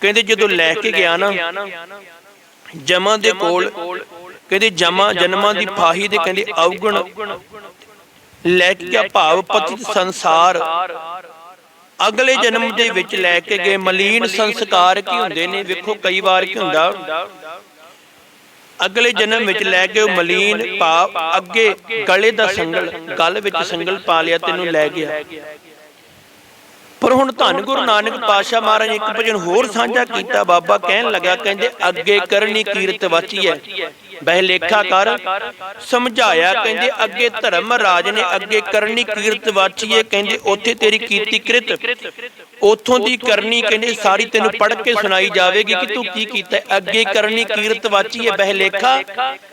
ਕਹਿੰਦੇ ਜਦੋਂ ਲੈ ਕੇ ਗਿਆ ਨਾ ਜਮਾ ਦੇ ਕੋਲ ਕਹਿੰਦੇ ਜਮਾ ਜਨਮਾਂ ਦੀ ਫਾਹੀ ਦੇ ਕਹਿੰਦੇ ਅਵਗੁਣ ਲੈ ਕੇ ਗਿਆ ਭਾਵ ਪਤਿਤ ਸੰਸਾਰ। ਅਗਲੇ ਜਨਮ ਦੇ ਵਿੱਚ ਲੈ ਕੇ ਗਏ ਮਲੀਨ ਸੰਸਕਾਰ ਕੀ ਹੁੰਦੇ ਨੇ? ਵੇਖੋ, ਕਈ ਵਾਰ ਕੀ ਹੁੰਦਾ? ਅਗਲੇ ਜਨਮ ਵਿੱਚ ਲੈ ਕੇ ਉਹ ਮਲੀਨ ਭਾਵ ਅੱਗੇ ਗਲੇ ਦਾ ਸੰਗਲ, ਗਲ ਵਿੱਚ ਸੰਗਲ ਪਾ ਲਿਆ, ਤੈਨੂੰ ਲੈ ਗਿਆ। ਪਰ ਹੁਣ ਧੰਨ ਗੁਰੂ ਨਾਨਕ ਪਾਸ਼ਾ ਮਹਾਰਾਜ ਇੱਕ ਭਜਨ ਹੋਰ ਸਾਂਝਾ ਕੀਤਾ। ਬਾਬਾ ਕਹਿਣ ਲੱਗਾ, ਕਹਿੰਦੇ, ਅੱਗੇ ਕਰਨੀ ਕੀਰਤ ਵਾਚੀ ਹੈ। ਬਹਿਲੇਖਾ ਕਰ, ਸਮਝਾਇਆ, ਕਹਿੰਦੇ ਅੱਗੇ ਧਰਮ ਰਾਜ ਨੇ ਅੱਗੇ ਕਰਨੀ ਕੀਰਤ ਵਾਚੀਏ, ਕਹਿੰਦੇ ਉੱਥੇ ਤੇਰੀ ਕੀਤੀ ਕ੍ਰਿਤ। ਉਥੋਂ ਦੀ ਕਰਨੀ, ਕਹਿੰਦੇ ਸਾਰੀ ਤੈਨੂੰ ਪੜ੍ਹ ਕੇ ਸੁਣਾਈ ਜਾਵੇਗੀ ਕਿ ਤੂੰ ਕੀ ਕੀਤਾ। ਅੱਗੇ ਕਰਨੀ ਕੀਰਤ ਵਾਚੀਏ ਬਹਿ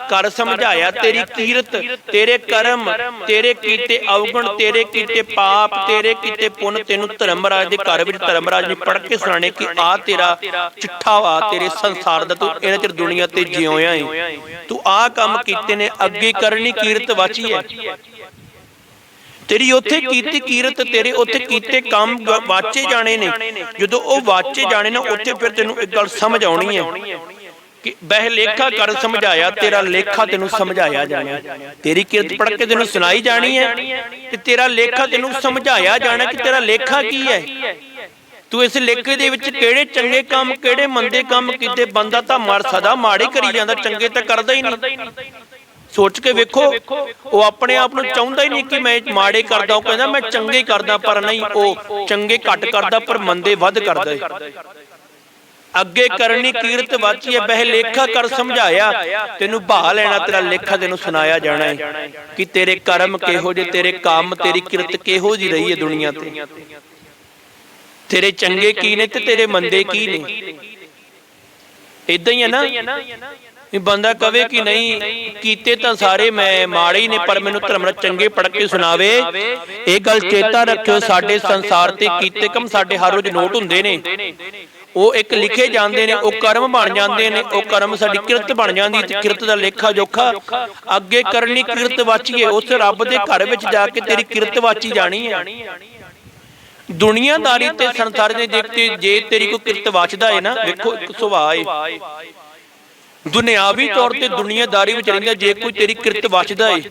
ਕਰ, ਸਮਝਾਇਆ ਤੇਰੀ ਕੀਰਤ, ਤੇਰੇ ਕਰਮ, ਤੇਰੇ ਕੀਤੇ ਅਵਗੁਣ, ਤੇਰੇ ਕੀਤੇ ਪਾਪ, ਤੇਰੇ ਕੀਤੇ ਪੁੰਨ, ਤੈਨੂੰ ਧਰਮ ਰਾਜ ਦੇ ਘਰ ਵਿੱਚ ਧਰਮਰਾਜ ਨੇ ਪੜ੍ਹ ਕੇ ਸੁਣਾਣੇ ਕਿ ਆ ਤੇਰਾ ਚਿੱਠਾ ਵਾ ਤੇਰੇ ਸੰਸਾਰ ਦਾ ਤੂੰ ਇਹਨਾਂ ਚਿਰ ਦੁਨੀਆ ਤੇ ਜਿਉਇਆ ਹੈ ਤੂੰ ਆ ਕੰਮ ਕੀਤੇ ਨੇ ਅੱਗੇ ਕਰਨੀ ਕੀਰਤ ਵਾਚੀ ਹੈ। ਤੇਰੀ ਉੱਥੇ ਕੀਤੀ ਕੀਰਤ ਤੇਰੇ ਉੱਥੇ ਕੀਤੇ ਕੰਮ ਵਾਚੇ ਜਾਣੇ ਨੇ। ਜਦੋਂ ਉਹ ਵਾਚੇ ਜਾਣੇ ਨੇ ਉੱਥੇ ਫਿਰ ਤੈਨੂੰ ਇੱਕ ਗੱਲ ਸਮਝ ਆਉਣੀ ਹੈ ਕਿ ਬਹਿ ਲੇਖਾ ਕਰ ਸਮਝਾਇਆ ਤੇਰਾ ਲੇਖਾ ਤੈਨੂੰ ਸਮਝਾਇਆ ਜਾਣਾ ਤੇਰੀ ਕਿਰਤ ਪੜ੍ਹ ਕੇ ਤੈਨੂੰ ਸੁਣਾਈ ਜਾਣੀ ਹੈ ਤੇ ਤੇਰਾ ਲੇਖਾ ਤੈਨੂੰ ਸਮਝਾਇਆ ਜਾਣਾ ਕਿ ਤੇਰਾ ਲੇਖਾ ਕੀ ਹੈ। ਤੂੰ ਇਸ ਲੇਖੇ ਦੇ ਵਿੱਚ ਕਿਹੜੇ ਚੰਗੇ ਕੰਮ, ਕਿਹੜੇ ਮੰਦੇ ਕੰਮ ਕੀਤੇ? ਬੰਦਾ ਤਾਂ ਮਰ ਸਦਾ, ਮਾੜੇ ਕਰੀ ਜਾਂਦਾ, ਚੰਗੇ ਤਾਂ ਕਰਦਾ ਹੀ ਨਹੀਂ। ਸੋਚ ਕੇ ਵੇਖੋ, ਉਹ ਆਪਣੇ ਆਪ ਨੂੰ ਚਾਹੁੰਦਾ ਹੀ ਨਹੀਂ ਕਿ ਮੈਂ ਮਾੜੇ ਕਰਦਾ, ਉਹ ਕਹਿੰਦਾ ਮੈਂ ਚੰਗੇ ਕਰਦਾ, ਪਰ ਨਹੀਂ, ਉਹ ਚੰਗੇ ਘੱਟ ਕਰਦਾ, ਪਰ ਮੰਦੇ ਵੱਧ ਕਰਦਾ ਹੈ। ਅੱਗੇ ਕਰਨੀ ਕੀਰਤ ਹੈ, ਬਹਿ ਲੇਖਾ ਕਰ ਸਮਝਾਇਆ, ਤੈਨੂੰ ਬਹਾ ਲੈਣਾ, ਤੇਰਾ ਲੇਖਾ ਤੈਨੂੰ ਸੁਣਾਇਆ ਜਾਣਾ ਹੈ। ਕਿ ਤੇਰੇ ਕਰਮ ਕਿਹੋ ਜੇ ਤੇਰੇ ਕੰਮ, ਤੇਰੀ ਕਿਰਤ ਕਿਹੋ ਜੀ ਰਹੀ ਹੈ ਦੁਨੀਆ ਤੇ? ਤੇਰੇ ਚੰਗੇ ਕੀ ਨੇ ਤੇ ਤੇਰੇ ਮੰਦੇ ਕੀ ਨੇ? ਇਦਾਂ ਹੀ ਹੈ ਨਾ? ਇਹ ਬੰਦਾ ਕਵੇ ਕਿ ਨਹੀਂ ਕੀਤੇ ਤਾਂ ਸਾਰੇ ਮੈਂ ਮਾੜੇ ਹੀ ਨੇ ਪਰ ਮੈਨੂੰ ਧਰਮ ਚੰਗੇ ਪੜ ਕੇ ਸੁਣਾਵੇ। ਇਹ ਗੱਲ ਚੇਤਾ ਰੱਖਿਓ ਸਾਡੇ ਸੰਸਾਰ ਤੇ ਕੀਤੇ ਕੰਮ ਸਾਡੇ ਹਰ ਰੋਜ਼ ਨੋਟ ਹੁੰਦੇ ਨੇ। ਉਹ ਇੱਕ ਲਿਖੇ ਜਾਂਦੇ ਨੇ ਉਹ ਕਰਮ ਬਣ ਜਾਂਦੇ ਨੇ ਉਹ ਕਰਮ ਸਾਡੀ ਕਿਰਤ ਬਣ ਜਾਂਦੀ ਤੇ ਕਿਰਤ ਦਾ ਲੇਖਾ ਜੋਖਾ ਅੱਗੇ ਕਰਨੀ ਕਿਰਤ ਵਾਚੀਏ ਉਸ ਰੱਬ ਦੇ ਘਰ ਵਿੱਚ ਜਾ ਕੇ ਤੇਰੀ ਕਿਰਤ ਵਾਚੀ ਜਾਣੀ ਹੈ ਦੁਨੀਆਦਾਰੀ ਤੇ ਸੰਸਾਰ ਦੇ ਦੇਖਤੇ ਜੇ ਤੇਰੀ ਕੋਈ ਕਿਰਤ ਵਾਚਦਾ ਹੈ ਨਾ, ਵੇਖੋ ਇੱਕ ਸੁਭਾਅ ਹੈ ਦੁਨਿਆਵੀ ਤੌਰ ਤੇ ਦੁਨੀਆਦਾਰੀ ਵਿੱਚ ਰਹਿੰਦਾ, ਜੇ ਕੋਈ ਤੇਰੀ ਕਿਰਤ ਵਾਚਦਾ ਏ,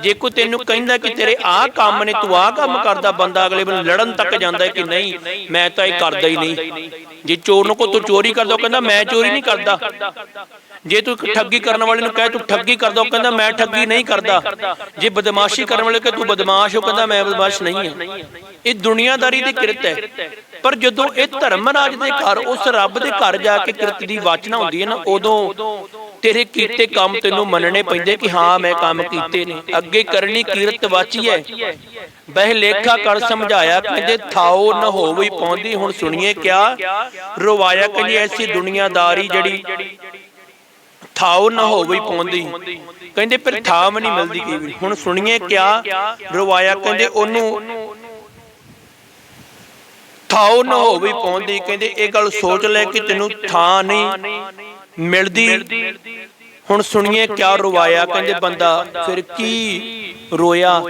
ਜੇ ਕੋਈ ਤੈਨੂੰ ਕਹਿੰਦਾ ਕਿ ਤੇਰੇ ਆਹ ਕੰਮ ਨੇ, ਤੂੰ ਆਹ ਕੰਮ ਕਰਦਾ, ਬੰਦਾ ਅਗਲੇ ਨੂੰ ਲੜਨ ਤੱਕ ਜਾਂਦਾ ਕਿ ਨਹੀਂ, ਮੈਂ ਤਾਂ ਇਹ ਕਰਦਾ ਹੀ ਨਹੀਂ। ਜੇ ਚੋਰ ਨੂੰ ਕੋ ਤੂੰ ਚੋਰੀ ਕਰਦਾ, ਉਹ ਕਹਿੰਦਾ, ਮੈਂ ਚੋਰੀ ਨਹੀਂ ਕਰਦਾ। ਜੇ ਤੂੰ ਠੱਗੀ ਕਰਨ ਵਾਲੇ ਨੂੰ ਕਹੇ ਤੂੰ ਠੱਗੀ ਕਰਦਾ ਉਹ ਕਹਿੰਦਾ ਮੈਂ ਠੱਗੀ ਨਹੀਂ ਕਰਦਾ। ਜੇ ਬਦਮਾਸ਼ੀ ਕਰਨ ਵਾਲੇ ਕਹੇ ਤੂੰ ਬਦਮਾਸ਼ ਹੋ ਕਹਿੰਦਾ ਮੈਂ ਬਦਮਾਸ਼ ਨਹੀਂ ਹਾਂ। ਇਹ ਦੁਨੀਆਦਾਰੀ ਦੀ ਕਿਰਤ ਹੈ। ਪਰ ਜਦੋਂ ਇਹ ਧਰਮਰਾਜ ਦੇ ਘਰ ਉਸ ਰੱਬ ਦੇ ਘਰ ਜਾ ਕੇ ਕਿਰਤ ਦੀ ਵਾਚਨਾ ਹੁੰਦੀ ਹੈ ਨਾ ਉਦੋਂ ਤੇਰੇ ਕੀਤੇ ਕੰਮ ਤੈਨੂੰ ਮੰਨਣੇ ਪੈਂਦੇ ਕਿ ਹਾਂ ਮੈਂ ਕੰਮ ਕੀਤੇ ਨੇ ਅੱਗੇ ਕਰਨੀ ਕੀਰਤ ਵਾਚੀ ਹੈ। ਬਹਿ ਲੇਖਾ ਕਰ ਸਮਝਾਇਆ ਕਹਿੰਦੇ ਥਾਓ ਨ ਹੋਵਈ ਪੌਂਦੀ ਹੁਣ ਸੁਣੀਏ ਕਿਆ ਰਵਾਇਆ ਕਹਿੰਦੀ ਐਸੀ ਦੁਨੀਆਦਾਰੀ ਜਿਹੜੀ ਥਾਉ ਨਾ ਹੋਵੇ ਪਉਂਦੀ ਕਹਿੰਦੇ ਫਿਰ ਥਾਂ ਵੀ ਨਹੀਂ ਮਿਲਦੀ ਕਈ ਵਾਰੀ। ਹੁਣ ਸੁਣੀਏ ਕਿਆ ਰਵਾਇਆ ਕਹਿੰਦੇ ਉਹਨੂੰ ਥਾਉ ਨਾ ਹੋਵੇ ਪਉਂਦੀ ਕਹਿੰਦੇ ਇਹ ਗੱਲ ਸੋਚ ਲੈ ਕਿ ਤੈਨੂੰ ਥਾਂ ਨਹੀਂ ਮਿਲਦੀ। ਹੁਣ ਸੁਣੀਏ ਕਿਆ ਰਵਾਇਆ ਕਹਿੰਦੇ ਬੰਦਾ। ਫਿਰ ਕੀ ਰੋਇਆ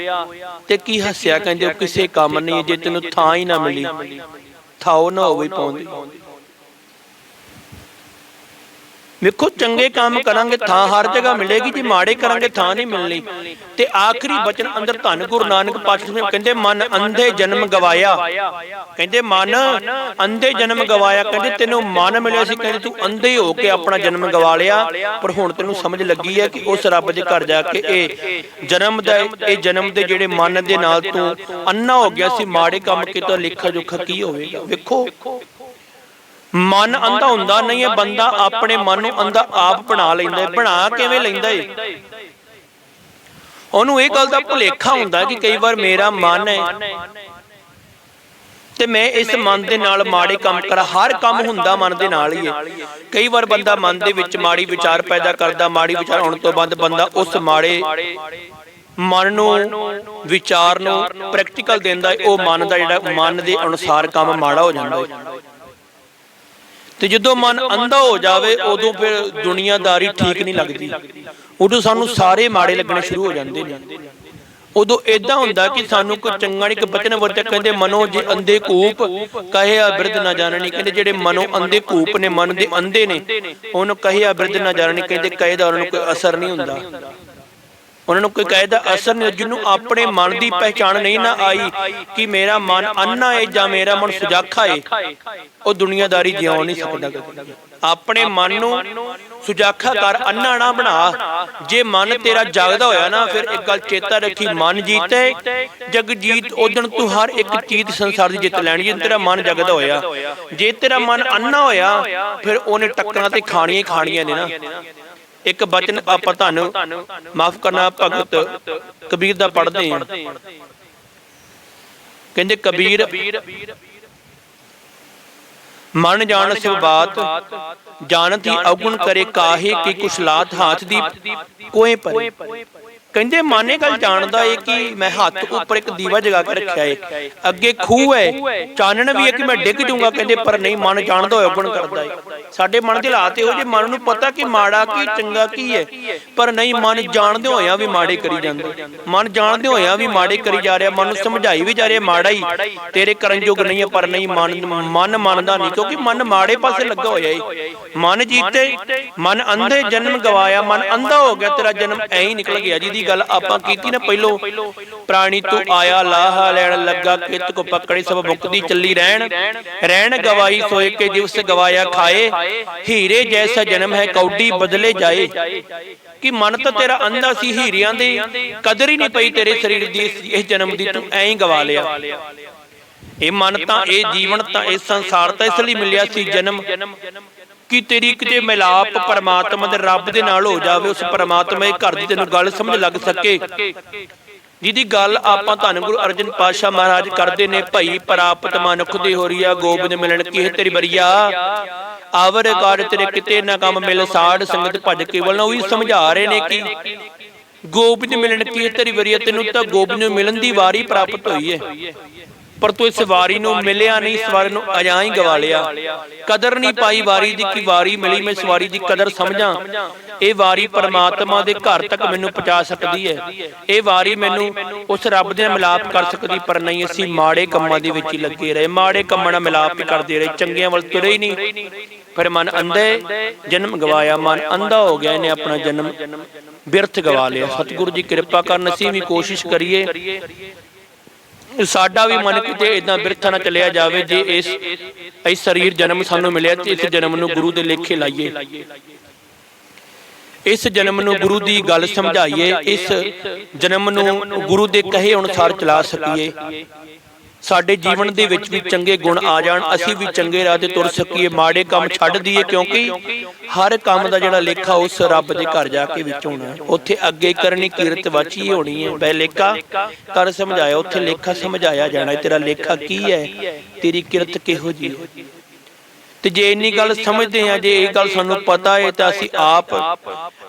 ਤੇ ਕੀ ਹੱਸਿਆ ਕਹਿੰਦੇ ਕਿਸੇ ਕੰਮ ਨਹੀਂ ਜੇ ਤੈਨੂੰ ਥਾਂ ਹੀ ਨਾ ਮਿਲੀ। ਥਾਉ ਨਾ ਹੋਵੇ ਪਉਂਦੀ ਵੇਖੋ ਚੰਗੇ ਕੰਮ ਕਰਾਂਗੇ ਥਾਂ ਹਰ ਜਗ੍ਹਾ ਮਿਲੇਗੀ ਜੇ ਮਾੜੇ ਕਰਾਂਗੇ ਥਾਂ ਨਹੀਂ ਮਿਲਣੀ। ਤੇ ਆਖਰੀ ਬਚਨ ਅੰਦਰ ਧੰਨ ਗੁਰੂ ਨਾਨਕ ਪਾਤਸ਼ਾਹ ਨੇ ਕਹਿੰਦੇ ਮਨ ਅੰਧੇ ਜਨਮ ਗਵਾਇਆ। ਕਹਿੰਦੇ ਮਨ ਅੰਧੇ ਜਨਮ ਗਵਾਇਆ। ਕਹਿੰਦੇ ਤੈਨੂੰ ਮਨ ਮਿਲਿਆ ਸੀ ਕਹਿੰਦੇ ਤੂੰ ਅੰਧੇ ਹੋ ਕੇ ਆਪਣਾ ਜਨਮ ਗਵਾ ਲਿਆ ਪਰ ਹੁਣ ਤੈਨੂੰ ਸਮਝ ਲੱਗੀ ਹੈ ਕਿ ਉਸ ਰੱਬ ਦੇ ਘਰ ਜਾ ਕੇ ਇਹ ਜਨਮ ਦਾ ਇਹ ਜਨਮ ਦੇ ਜਿਹੜੇ ਮਨ ਦੇ ਨਾਲ ਤੂੰ ਅੰਨਾ ਹੋ ਗਿਆ ਸੀ ਮਾੜੇ ਕੰਮ ਕੀਤਾ ਲੇਖਾ ਜੋਖਾ ਕੀ ਹੋਵੇਗਾ। ਵੇਖੋ ਮਨ ਅੰਧਾ ਹੁੰਦਾ ਨਹੀਂ ਹੈ ਬੰਦਾ ਆਪਣੇ ਮਨ ਨੂੰ ਅੰਧਾ ਆਪ ਬਣਾ ਲੈਂਦਾ ਹੈ। ਬਣਾ ਕਿਵੇਂ ਲੈਂਦਾ ਹੈ। ਉਹਨੂੰ ਇਹ ਗੱਲ ਦਾ ਭੁਲੇਖਾ ਹੁੰਦਾ ਕਿ ਕਈ ਵਾਰ ਮੇਰਾ ਮਨ ਹੈ। ਤੇ ਮੈਂ ਇਸ ਮਨ ਦੇ ਨਾਲ ਮਾੜੇ ਕੰਮ ਕਰਾਂ ਹਰ ਕੰਮ ਹੁੰਦਾ ਮਨ ਦੇ ਨਾਲ ਹੀ ਹੈ। ਕਈ ਵਾਰ ਬੰਦਾ ਮਨ ਦੇ ਵਿੱਚ ਮਾੜੀ ਵਿਚਾਰ ਪੈਦਾ ਕਰਦਾ ਮਾੜੀ ਵਿਚਾਰ ਆਉਣ ਤੋਂ ਬਾਅਦ ਬੰਦਾ ਉਸ ਮਾੜੇ ਮਨ ਨੂੰ ਵਿਚਾਰ ਨੂੰ ਪ੍ਰੈਕਟੀਕਲ ਦਿੰਦਾ ਉਹ ਮਨ ਦਾ ਜਿਹੜਾ ਮਨ ਦੇ ਅਨੁਸਾਰ ਕੰਮ ਮਾੜਾ ਹੋ। ਜਾਂਦਾ ਹੈ। ਤੇ ਜਦੋਂ ਮਨ ਅੰਧਾ ਹੋ ਜਾਵੇ ਉਦੋਂ ਫਿਰ ਦੁਨੀਆਦਾਰੀ ਠੀਕ ਨਹੀਂ ਲੱਗਦੀ। ਉਦੋਂ ਸਾਨੂੰ ਸਾਰੇ ਮਾੜੇ ਲੱਗਣੇ ਸ਼ੁਰੂ ਹੋ ਜਾਂਦੇ ਨੇ। ਉਦੋਂ ਇਦਾਂ ਹੁੰਦਾ ਕਿ ਸਾਨੂੰ ਕੋਈ ਚੰਗਾ ਨਹੀਂ ਕਿ ਬਚਨ ਵਰਤੇ ਕਹਿੰਦੇ ਮਨੋ ਜੇ ਅੰਧੇ ਕੂਪ ਕਹਿਆ ਬਿਰਧ ਨਾ ਜਾਣਨੀ ਕਹਿੰਦੇ ਜਿਹੜੇ ਮਨੋ ਅੰਧੇ ਕੂਪ ਨੇ ਮਨ ਦੇ ਅੰਧੇ ਨੇ ਉਹਨੂੰ ਕਹਿਆ ਬਿਰਧ ਨਾ ਜਾਣਨੀ ਕਹਿੰਦੇ ਕਹੇ ਦਾ ਉਹਨਾਂ ਨੂੰ ਕੋਈ ਅਸਰ ਨਹੀਂ ਹੁੰਦਾ। ਉਹਨਾਂ ਨੂੰ ਕੋਈ ਕਹੇ ਦਾ ਅਸਰ ਨਹੀਂ ਜਿਹਨੂੰ ਆਪਣੇ ਮਨ ਦੀ ਪਹਿਚਾਣ ਨਹੀਂ ਨਾ ਆਈ ਕਿ ਮੇਰਾ ਮਨ ਅੰਨਾ ਹੈ ਜਾਂ ਮੇਰਾ ਮਨ ਸੁਜਾਖਾ ਹੈ ਉਹ ਦੁਨੀਆਦਾਰੀ ਜਿਉ ਨਹੀਂ ਸਕਦਾ ਕਦੇ। ਆਪਣੇ ਮਨ ਨੂੰ ਸੁਜਾਖਾ ਕਰ ਅੰਨਾ ਨਾ ਬਣਾ। ਜੇ ਮਨ ਤੇਰਾ ਜਾਗਦਾ ਹੋਇਆ ਨਾ ਫਿਰ ਇੱਕ ਗੱਲ ਚੇਤਾ ਰੱਖੀ ਮਨ ਜੀਤੇ ਜਗ ਜੀਤ ਉਦਣ ਤੂੰ ਹਰ ਇੱਕ ਚੀਜ਼ ਸੰਸਾਰ ਦੀ ਜਿੱਤ ਲੈਣੀ ਜੇ ਤੇਰਾ ਮਨ ਜਗਦਾ ਹੋਇਆ। ਜੇ ਤੇਰਾ ਮਨ ਅੰਨਾ ਹੋਇਆ ਫਿਰ ਉਹਨੇ ਟੱਕਰਾਂ ਤੇ ਖਾਣੀਆਂ ਹੀ ਖਾਣੀਆਂ ਨੇ ਨਾ। ਇੱਕ ਬਚਨ ਆਪਾਂ ਤੁਹਾਨੂੰ ਮਾਫ ਕਰਨਾ ਭਗਤ ਕਬੀਰ ਦਾ ਪੜ੍ਹਦੇ ਹਾਂ। ਕਹਿੰਦੇ ਕਬੀਰ, ਮਨ ਜਾਣ ਸਭ ਬਾਤ, ਜਾਣਤੀ ਅਵਗੁਣ ਕਰੇ ਕਾਹੇ ਕੀ ਕੁਸ਼ਲਾਤ ਹਾਥ ਦੀ ਕੋਏ ਪਰੇ। ਕਹਿੰਦੇ ਮਾਨੇ ਗੱਲ ਜਾਣਦਾ ਏ ਕਿ ਮੈਂ ਹੱਥ ਉੱਪਰ ਇੱਕ ਦੀਵਾ ਜਗਾ ਕੇ ਰੱਖਿਆ ਏ। ਅੱਗੇ ਖੂਹ ਹੈ ਚਾਨਣ ਵੀ ਹੈ ਕਿ ਮੈਂ ਡਿੱਗ ਜਾਊਂਗਾ ਕਹਿੰਦੇ, ਪਰ ਨਹੀਂ, ਮਨ ਜਾਣਦਾ ਹੋਇਆ ਗੁਣ ਕਰਦਾ ਏ। ਸਾਡੇ ਮਨ ਦੇ ਹਾਲਾਤ ਇਹੋ ਜਿਹੇ, ਮਨ ਨੂੰ ਪਤਾ ਕਿ ਮਾੜਾ ਕੀ, ਚੰਗਾ ਕੀ ਹੈ ਪਰ ਨਹੀਂ, ਮਨ ਜਾਣਦੇ ਹੋਇਆ ਵੀ ਮਾੜੇ ਕਰੀ ਜਾਂਦੇ। ਮਨ ਜਾਣਦੇ ਹੋਇਆ ਵੀ ਮਾੜੇ ਕਰੀ ਜਾ ਰਿਹਾ, ਮਨ ਨੂੰ ਸਮਝਾਈ ਵੀ ਜਾ ਰਿਹਾ, ਮਾੜਾ ਹੀ, ਤੇਰੇ ਕਰਨ ਯੋਗ ਨਹੀਂ ਹੈ ਪਰ ਨਹੀਂ, ਮਨ ਮਨ ਮੰਨਦਾ ਨਹੀਂ, ਕਿਉਂਕਿ ਮਨ ਮਾੜੇ ਪਾਸੇ ਲੱਗਾ ਹੋਇਆ ਏ। ਮਨ ਜੀਤੇ, ਮਨ ਅੰਧੇ ਜਨਮ ਗਵਾਇਆ, ਮਨ ਅੰਧਾ ਹੋ ਗਿਆ, ਤੇਰਾ ਜਨਮ ਐਂ ਹੀ ਨਿਕਲ ਗਿਆ, ਜਿਹਦੀ ਗੱਲ ਆਪਾਂ ਕੀਤੀ ਨਾ ਪਹਿਲੋਂ। ਪ੍ਰਾਣੀ ਤੋਂ ਆਇਆ, ਲਾਹਾ ਲੈਣ ਲੱਗਾ ਕਿਤ ਕੋ ਪਕੜੀ ਸਭ ਮੁਕਤੀ ਚੱਲੀ ਰਹਿਣ। ਰਹਿਣ ਗਵਾਈ ਸੋਏ ਕੇ ਦਿਵਸ ਗਵਾਇਆ ਖਾਏ। ਹੀਰੇ ਜੈਸਾ ਜਨਮ ਹੈ, ਕੌਡੀ ਬਦਲੇ ਜਾਏ। ਕਿ ਮਨ ਤਾਂ ਤੇਰਾ ਅੰਧਾ ਸੀ ਹੀਰਿਆਂ ਦੀ। ਕਦਰ ਹੀ ਨਹੀਂ ਪਈ ਤੇਰੇ ਸਰੀਰ ਦੀ, ਇਸ- ਜਨਮ ਦੀ ਤੂੰ ਐਂ ਗਵਾ ਲਿਆ। ਇਹ ਮਨ ਤਾਂ, ਇਹ ਜੀਵਨ ਤਾਂ, ਇਹ ਸੰਸਾਰ ਤਾਂ ਇਸ ਲਈ ਮਿਲਿਆ ਸੀ ਜਨਮ। ਕਿ ਤੇਰੀ ਕਿਤੇ ਮਿਲਾਪ ਪਰਮਾਤਮਾ ਦੇ ਰੱਬ ਦੇ ਨਾਲ ਹੋ ਜਾਵੇ, ਉਸ ਪਰਮਾਤਮਾ ਦੇ ਘਰ ਦੀ ਤੈਨੂੰ ਗੱਲ ਸਮਝ ਲੱਗ ਸਕੇ। ਜਿਹਦੀ ਗੱਲ ਆਪਾਂ ਧੰਨ ਗੁਰੂ ਅਰਜਨ ਪਾਤਸ਼ਾਹ ਮਹਾਰਾਜ ਕਰਦੇ ਨੇ, ਭਈ ਪ੍ਰਾਪਤ ਮਨੁੱਖ ਦੀ ਹੋਰੀਆ ਗੋਬਿੰਦ ਮਿਲਣ ਕੀ ਤੇਰੀ ਬਰੀਆ? ਆਵਰ ਕਾਰ ਤੇਰੇ ਕਿਤੇ ਨਾ ਕੰਮ ਮਿਲ ਸਾੜ ਸੰਗਤ ਭੱਜ ਕੇਵਲ ਨਾ ਉਹੀ ਸਮਝਾ ਰਹੇ ਨੇ ਕਿ ਗੋਬਿੰਦ ਮਿਲਣ ਕੀ ਤੇਰੀ ਬਰੀਆ? ਤੈਨੂੰ ਤਾਂ ਗੋਬਿੰਦ ਨੂੰ ਮਿਲਣ ਦੀ ਵਾਰੀ ਪ੍ਰਾਪਤ ਹੋਈ ਹੈ। ਪਰ ਤੂੰ ਇਸ ਵਾਰੀ ਨੂੰ ਮਿਲਿਆ ਨਹੀਂ ਇਸ ਵਾਰੀ ਨੂੰ ਅਜਾਂ ਹੀ ਗਵਾ ਲਿਆ ਕਦਰ ਨਹੀਂ ਪਾਈ ਵਾਰੀ ਦੀ ਕਿ ਵਾਰੀ ਮਿਲੀ ਮੈਂ ਇਸ ਵਾਰੀ ਦੀ ਕਦਰ ਸਮਝਾਂ। ਇਹ ਵਾਰੀ ਪਰਮਾਤਮਾ ਦੇ ਘਰ ਤੱਕ ਮੈਨੂੰ ਪਹੁੰਚਾ ਸਕਦੀ ਹੈ। ਇਹ ਵਾਰੀ ਮੈਨੂੰ ਉਸ ਰੱਬ ਦੇ ਨਾਲ ਮਿਲਾਪ ਕਰ ਸਕਦੀ ਪਰ ਨਹੀਂ ਅਸੀਂ ਮਾੜੇ ਕੰਮਾਂ ਦੇ ਵਿੱਚ ਹੀ ਲੱਗੇ ਰਹੇ। ਮਾੜੇ ਕੰਮਾਂ ਨਾਲ ਮਿਲਾਪ ਹੀ ਕਰਦੇ ਰਹੇ ਚੰਗਿਆਂ ਵੱਲ ਤੁਰੇ ਹੀ ਨਹੀਂ। ਫਿਰ ਮਨ ਅੰਧੇ ਜਨਮ ਗਵਾਇਆ ਮਨ ਅੰਧਾ ਹੋ ਗਿਆ ਇਹਨੇ ਆਪਣਾ ਜਨਮ ਬਿਰਥ ਗਵਾ ਲਿਆ। ਸਤਿਗੁਰੂ ਜੀ ਕਿਰਪਾ ਕਰਨ ਅਸੀਂ ਵੀ ਕੋਸ਼ਿਸ਼ ਕਰੀਏ ਸਾਡਾ ਵੀ ਮਨ ਕਿਤੇ ਇਦਾਂ ਬਿਰਥਾ ਨਾ ਚਲਿਆ ਜਾਵੇ ਜੇ ਇਸ ਇਸ ਸਰੀਰ ਜਨਮ ਸਾਨੂੰ ਮਿਲਿਆ ਤੇ ਇਸ ਜਨਮ ਨੂੰ ਗੁਰੂ ਦੇ ਲੇਖੇ ਲਾਈਏ। ਇਸ ਜਨਮ ਨੂੰ ਗੁਰੂ ਦੀ ਗੱਲ ਸਮਝਾਈਏ ਇਸ ਜਨਮ ਨੂੰ ਗੁਰੂ ਦੇ ਕਹੇ ਅਨੁਸਾਰ ਚਲਾ ਸਕੀਏ। ਸਾਡੇ ਜੀਵਨ ਦੇ ਵਿੱਚ ਵੀ ਚੰਗੇ ਗੁਣ ਆ ਜਾਣ ਅਸੀਂ ਵੀ ਚੰਗੇ ਰਾਹ ਤੇ ਤੁਰ ਸਕੀਏ ਮਾੜੇ ਕੰਮ ਛੱਡ ਦਈਏ ਕਿਉਂਕਿ ਹਰ ਕੰਮ ਦਾ ਜਿਹੜਾ ਲੇਖਾ ਉਸ ਰੱਬ ਦੇ ਘਰ ਜਾ ਕੇ ਵਿੱਚ ਹੋਣਾ ਉੱਥੇ ਅੱਗੇ ਕਰਨੀ ਕੀਰਤ ਵਾਚੀ ਹੋਣੀ ਹੈ ਬੈ ਲੇਖਾ ਕਰ ਸਮਝਾਇਆ ਉੱਥੇ ਲੇਖਾ ਸਮਝਾਇਆ ਜਾਣਾ ਤੇਰਾ ਲੇਖਾ ਕੀ ਹੈ? ਤੇਰੀ ਕਿਰਤ ਕਿਹੋ ਜੀ ਹੈ? ਤੇ ਜੇ ਇੰਨੀ ਗੱਲ ਸਮਝਦੇ ਆ ਜੇ ਇਹ ਗੱਲ ਸਾਨੂੰ ਪਤਾ ਹੈ ਤਾਂ ਅਸੀਂ ਆਪ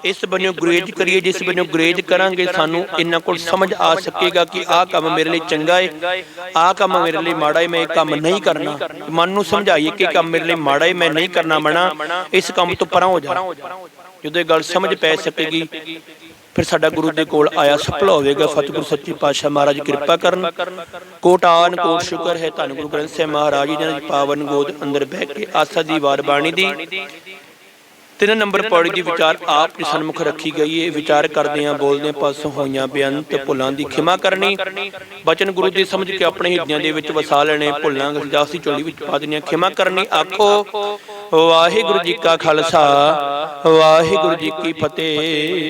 ਇਸ ਬੰਨਿਓ ਗੁਰੇਜ ਕਰੀਏ, ਜਿਸ ਬੰਨਿਓ ਗੁਰੇਜ ਕਰਾਂਗੇ, ਸਾਨੂੰ ਇਹਨਾਂ ਕੋਲ ਸਮਝ ਆ ਸਕੇਗਾ ਕਿ ਆਹ ਕੰਮ ਮੇਰੇ ਲਈ ਚੰਗਾ ਹੈ ਆਹ ਕੰਮ ਮੇਰੇ ਲਈ ਮਾੜਾ ਹੈ ਮੈਂ ਇਹ ਕੰਮ ਨਹੀਂ ਕਰਨਾ। ਮਨ ਨੂੰ ਸਮਝਾਈਏ ਕਿ ਕੰਮ ਮੇਰੇ ਲਈ ਮਾੜਾ ਹੈ ਮੈਂ ਨਹੀਂ ਕਰਨਾ ਮਣਾ ਇਸ ਕੰਮ ਤੋਂ ਪਰਾਂ ਹੋ ਜਾ। ਜਦੋਂ ਇਹ ਗੱਲ ਸਮਝ ਪੈ ਸਕੇਗੀ ਫਿਰ ਸਾਡਾ ਗੁਰੂ ਦੇ ਕੋਲ ਆਇਆ ਸਫਲ ਹੋਵੇਗਾ ਫਤਿਹਗੁਰੂ ਸੱਚੀ ਪਾਤਸ਼ਾਹ ਮਹਾਰਾਜ ਕਿਰਪਾ ਕਰਨ। ਕੋਟਾਨ ਕੋਟ ਸ਼ੁਕਰ ਹੈ ਧੰਨ ਗੁਰੂ ਗ੍ਰੰਥ ਸਾਹਿਬ ਮਹਾਰਾਜ ਜੀ ਦੇ ਪਾਵਨ ਗੋਦ ਅੰਦਰ ਬਹਿ ਕੇ ਆਸਾ ਦੀ ਵਾਰ ਬਾਣੀ ਦੀ। ਤਿੰਨ ਨੰਬਰ ਪੌੜੀ ਦੀ ਵਿਚਾਰ ਆਪ ਦੇ ਸਨਮੁਖ ਰੱਖੀ ਗਈ ਹੈ ਵਿਚਾਰ ਕਰਦੇ ਆ ਬੋਲਦੇ ਪਾਸੋਂ ਹੋਈਆਂ ਬੇਅੰਤ ਭੁੱਲਾਂ ਦੀ ਖਿਮਾ ਕਰਨੀ। ਬਚਨ ਗੁਰੂ ਦੀ ਸਮਝ ਕੇ ਆਪਣੇ ਹਿਰਦਿਆਂ ਦੇ ਵਿੱਚ ਵਸਾ ਲੈਣੇ ਭੁੱਲਾਂ ਜਾਸੀ ਚੋਲੀ ਵਿੱਚ ਪਾ ਦੇਣੀਆਂ ਖਿਮਾ ਕਰਨੀ। ਆਖੋ ਵਾਹਿਗੁਰੂ ਜੀ ਕਾ ਖਾਲਸਾ ਵਾਹਿਗੁਰੂ ਜੀ ਕੀ ਫਤਿਹ।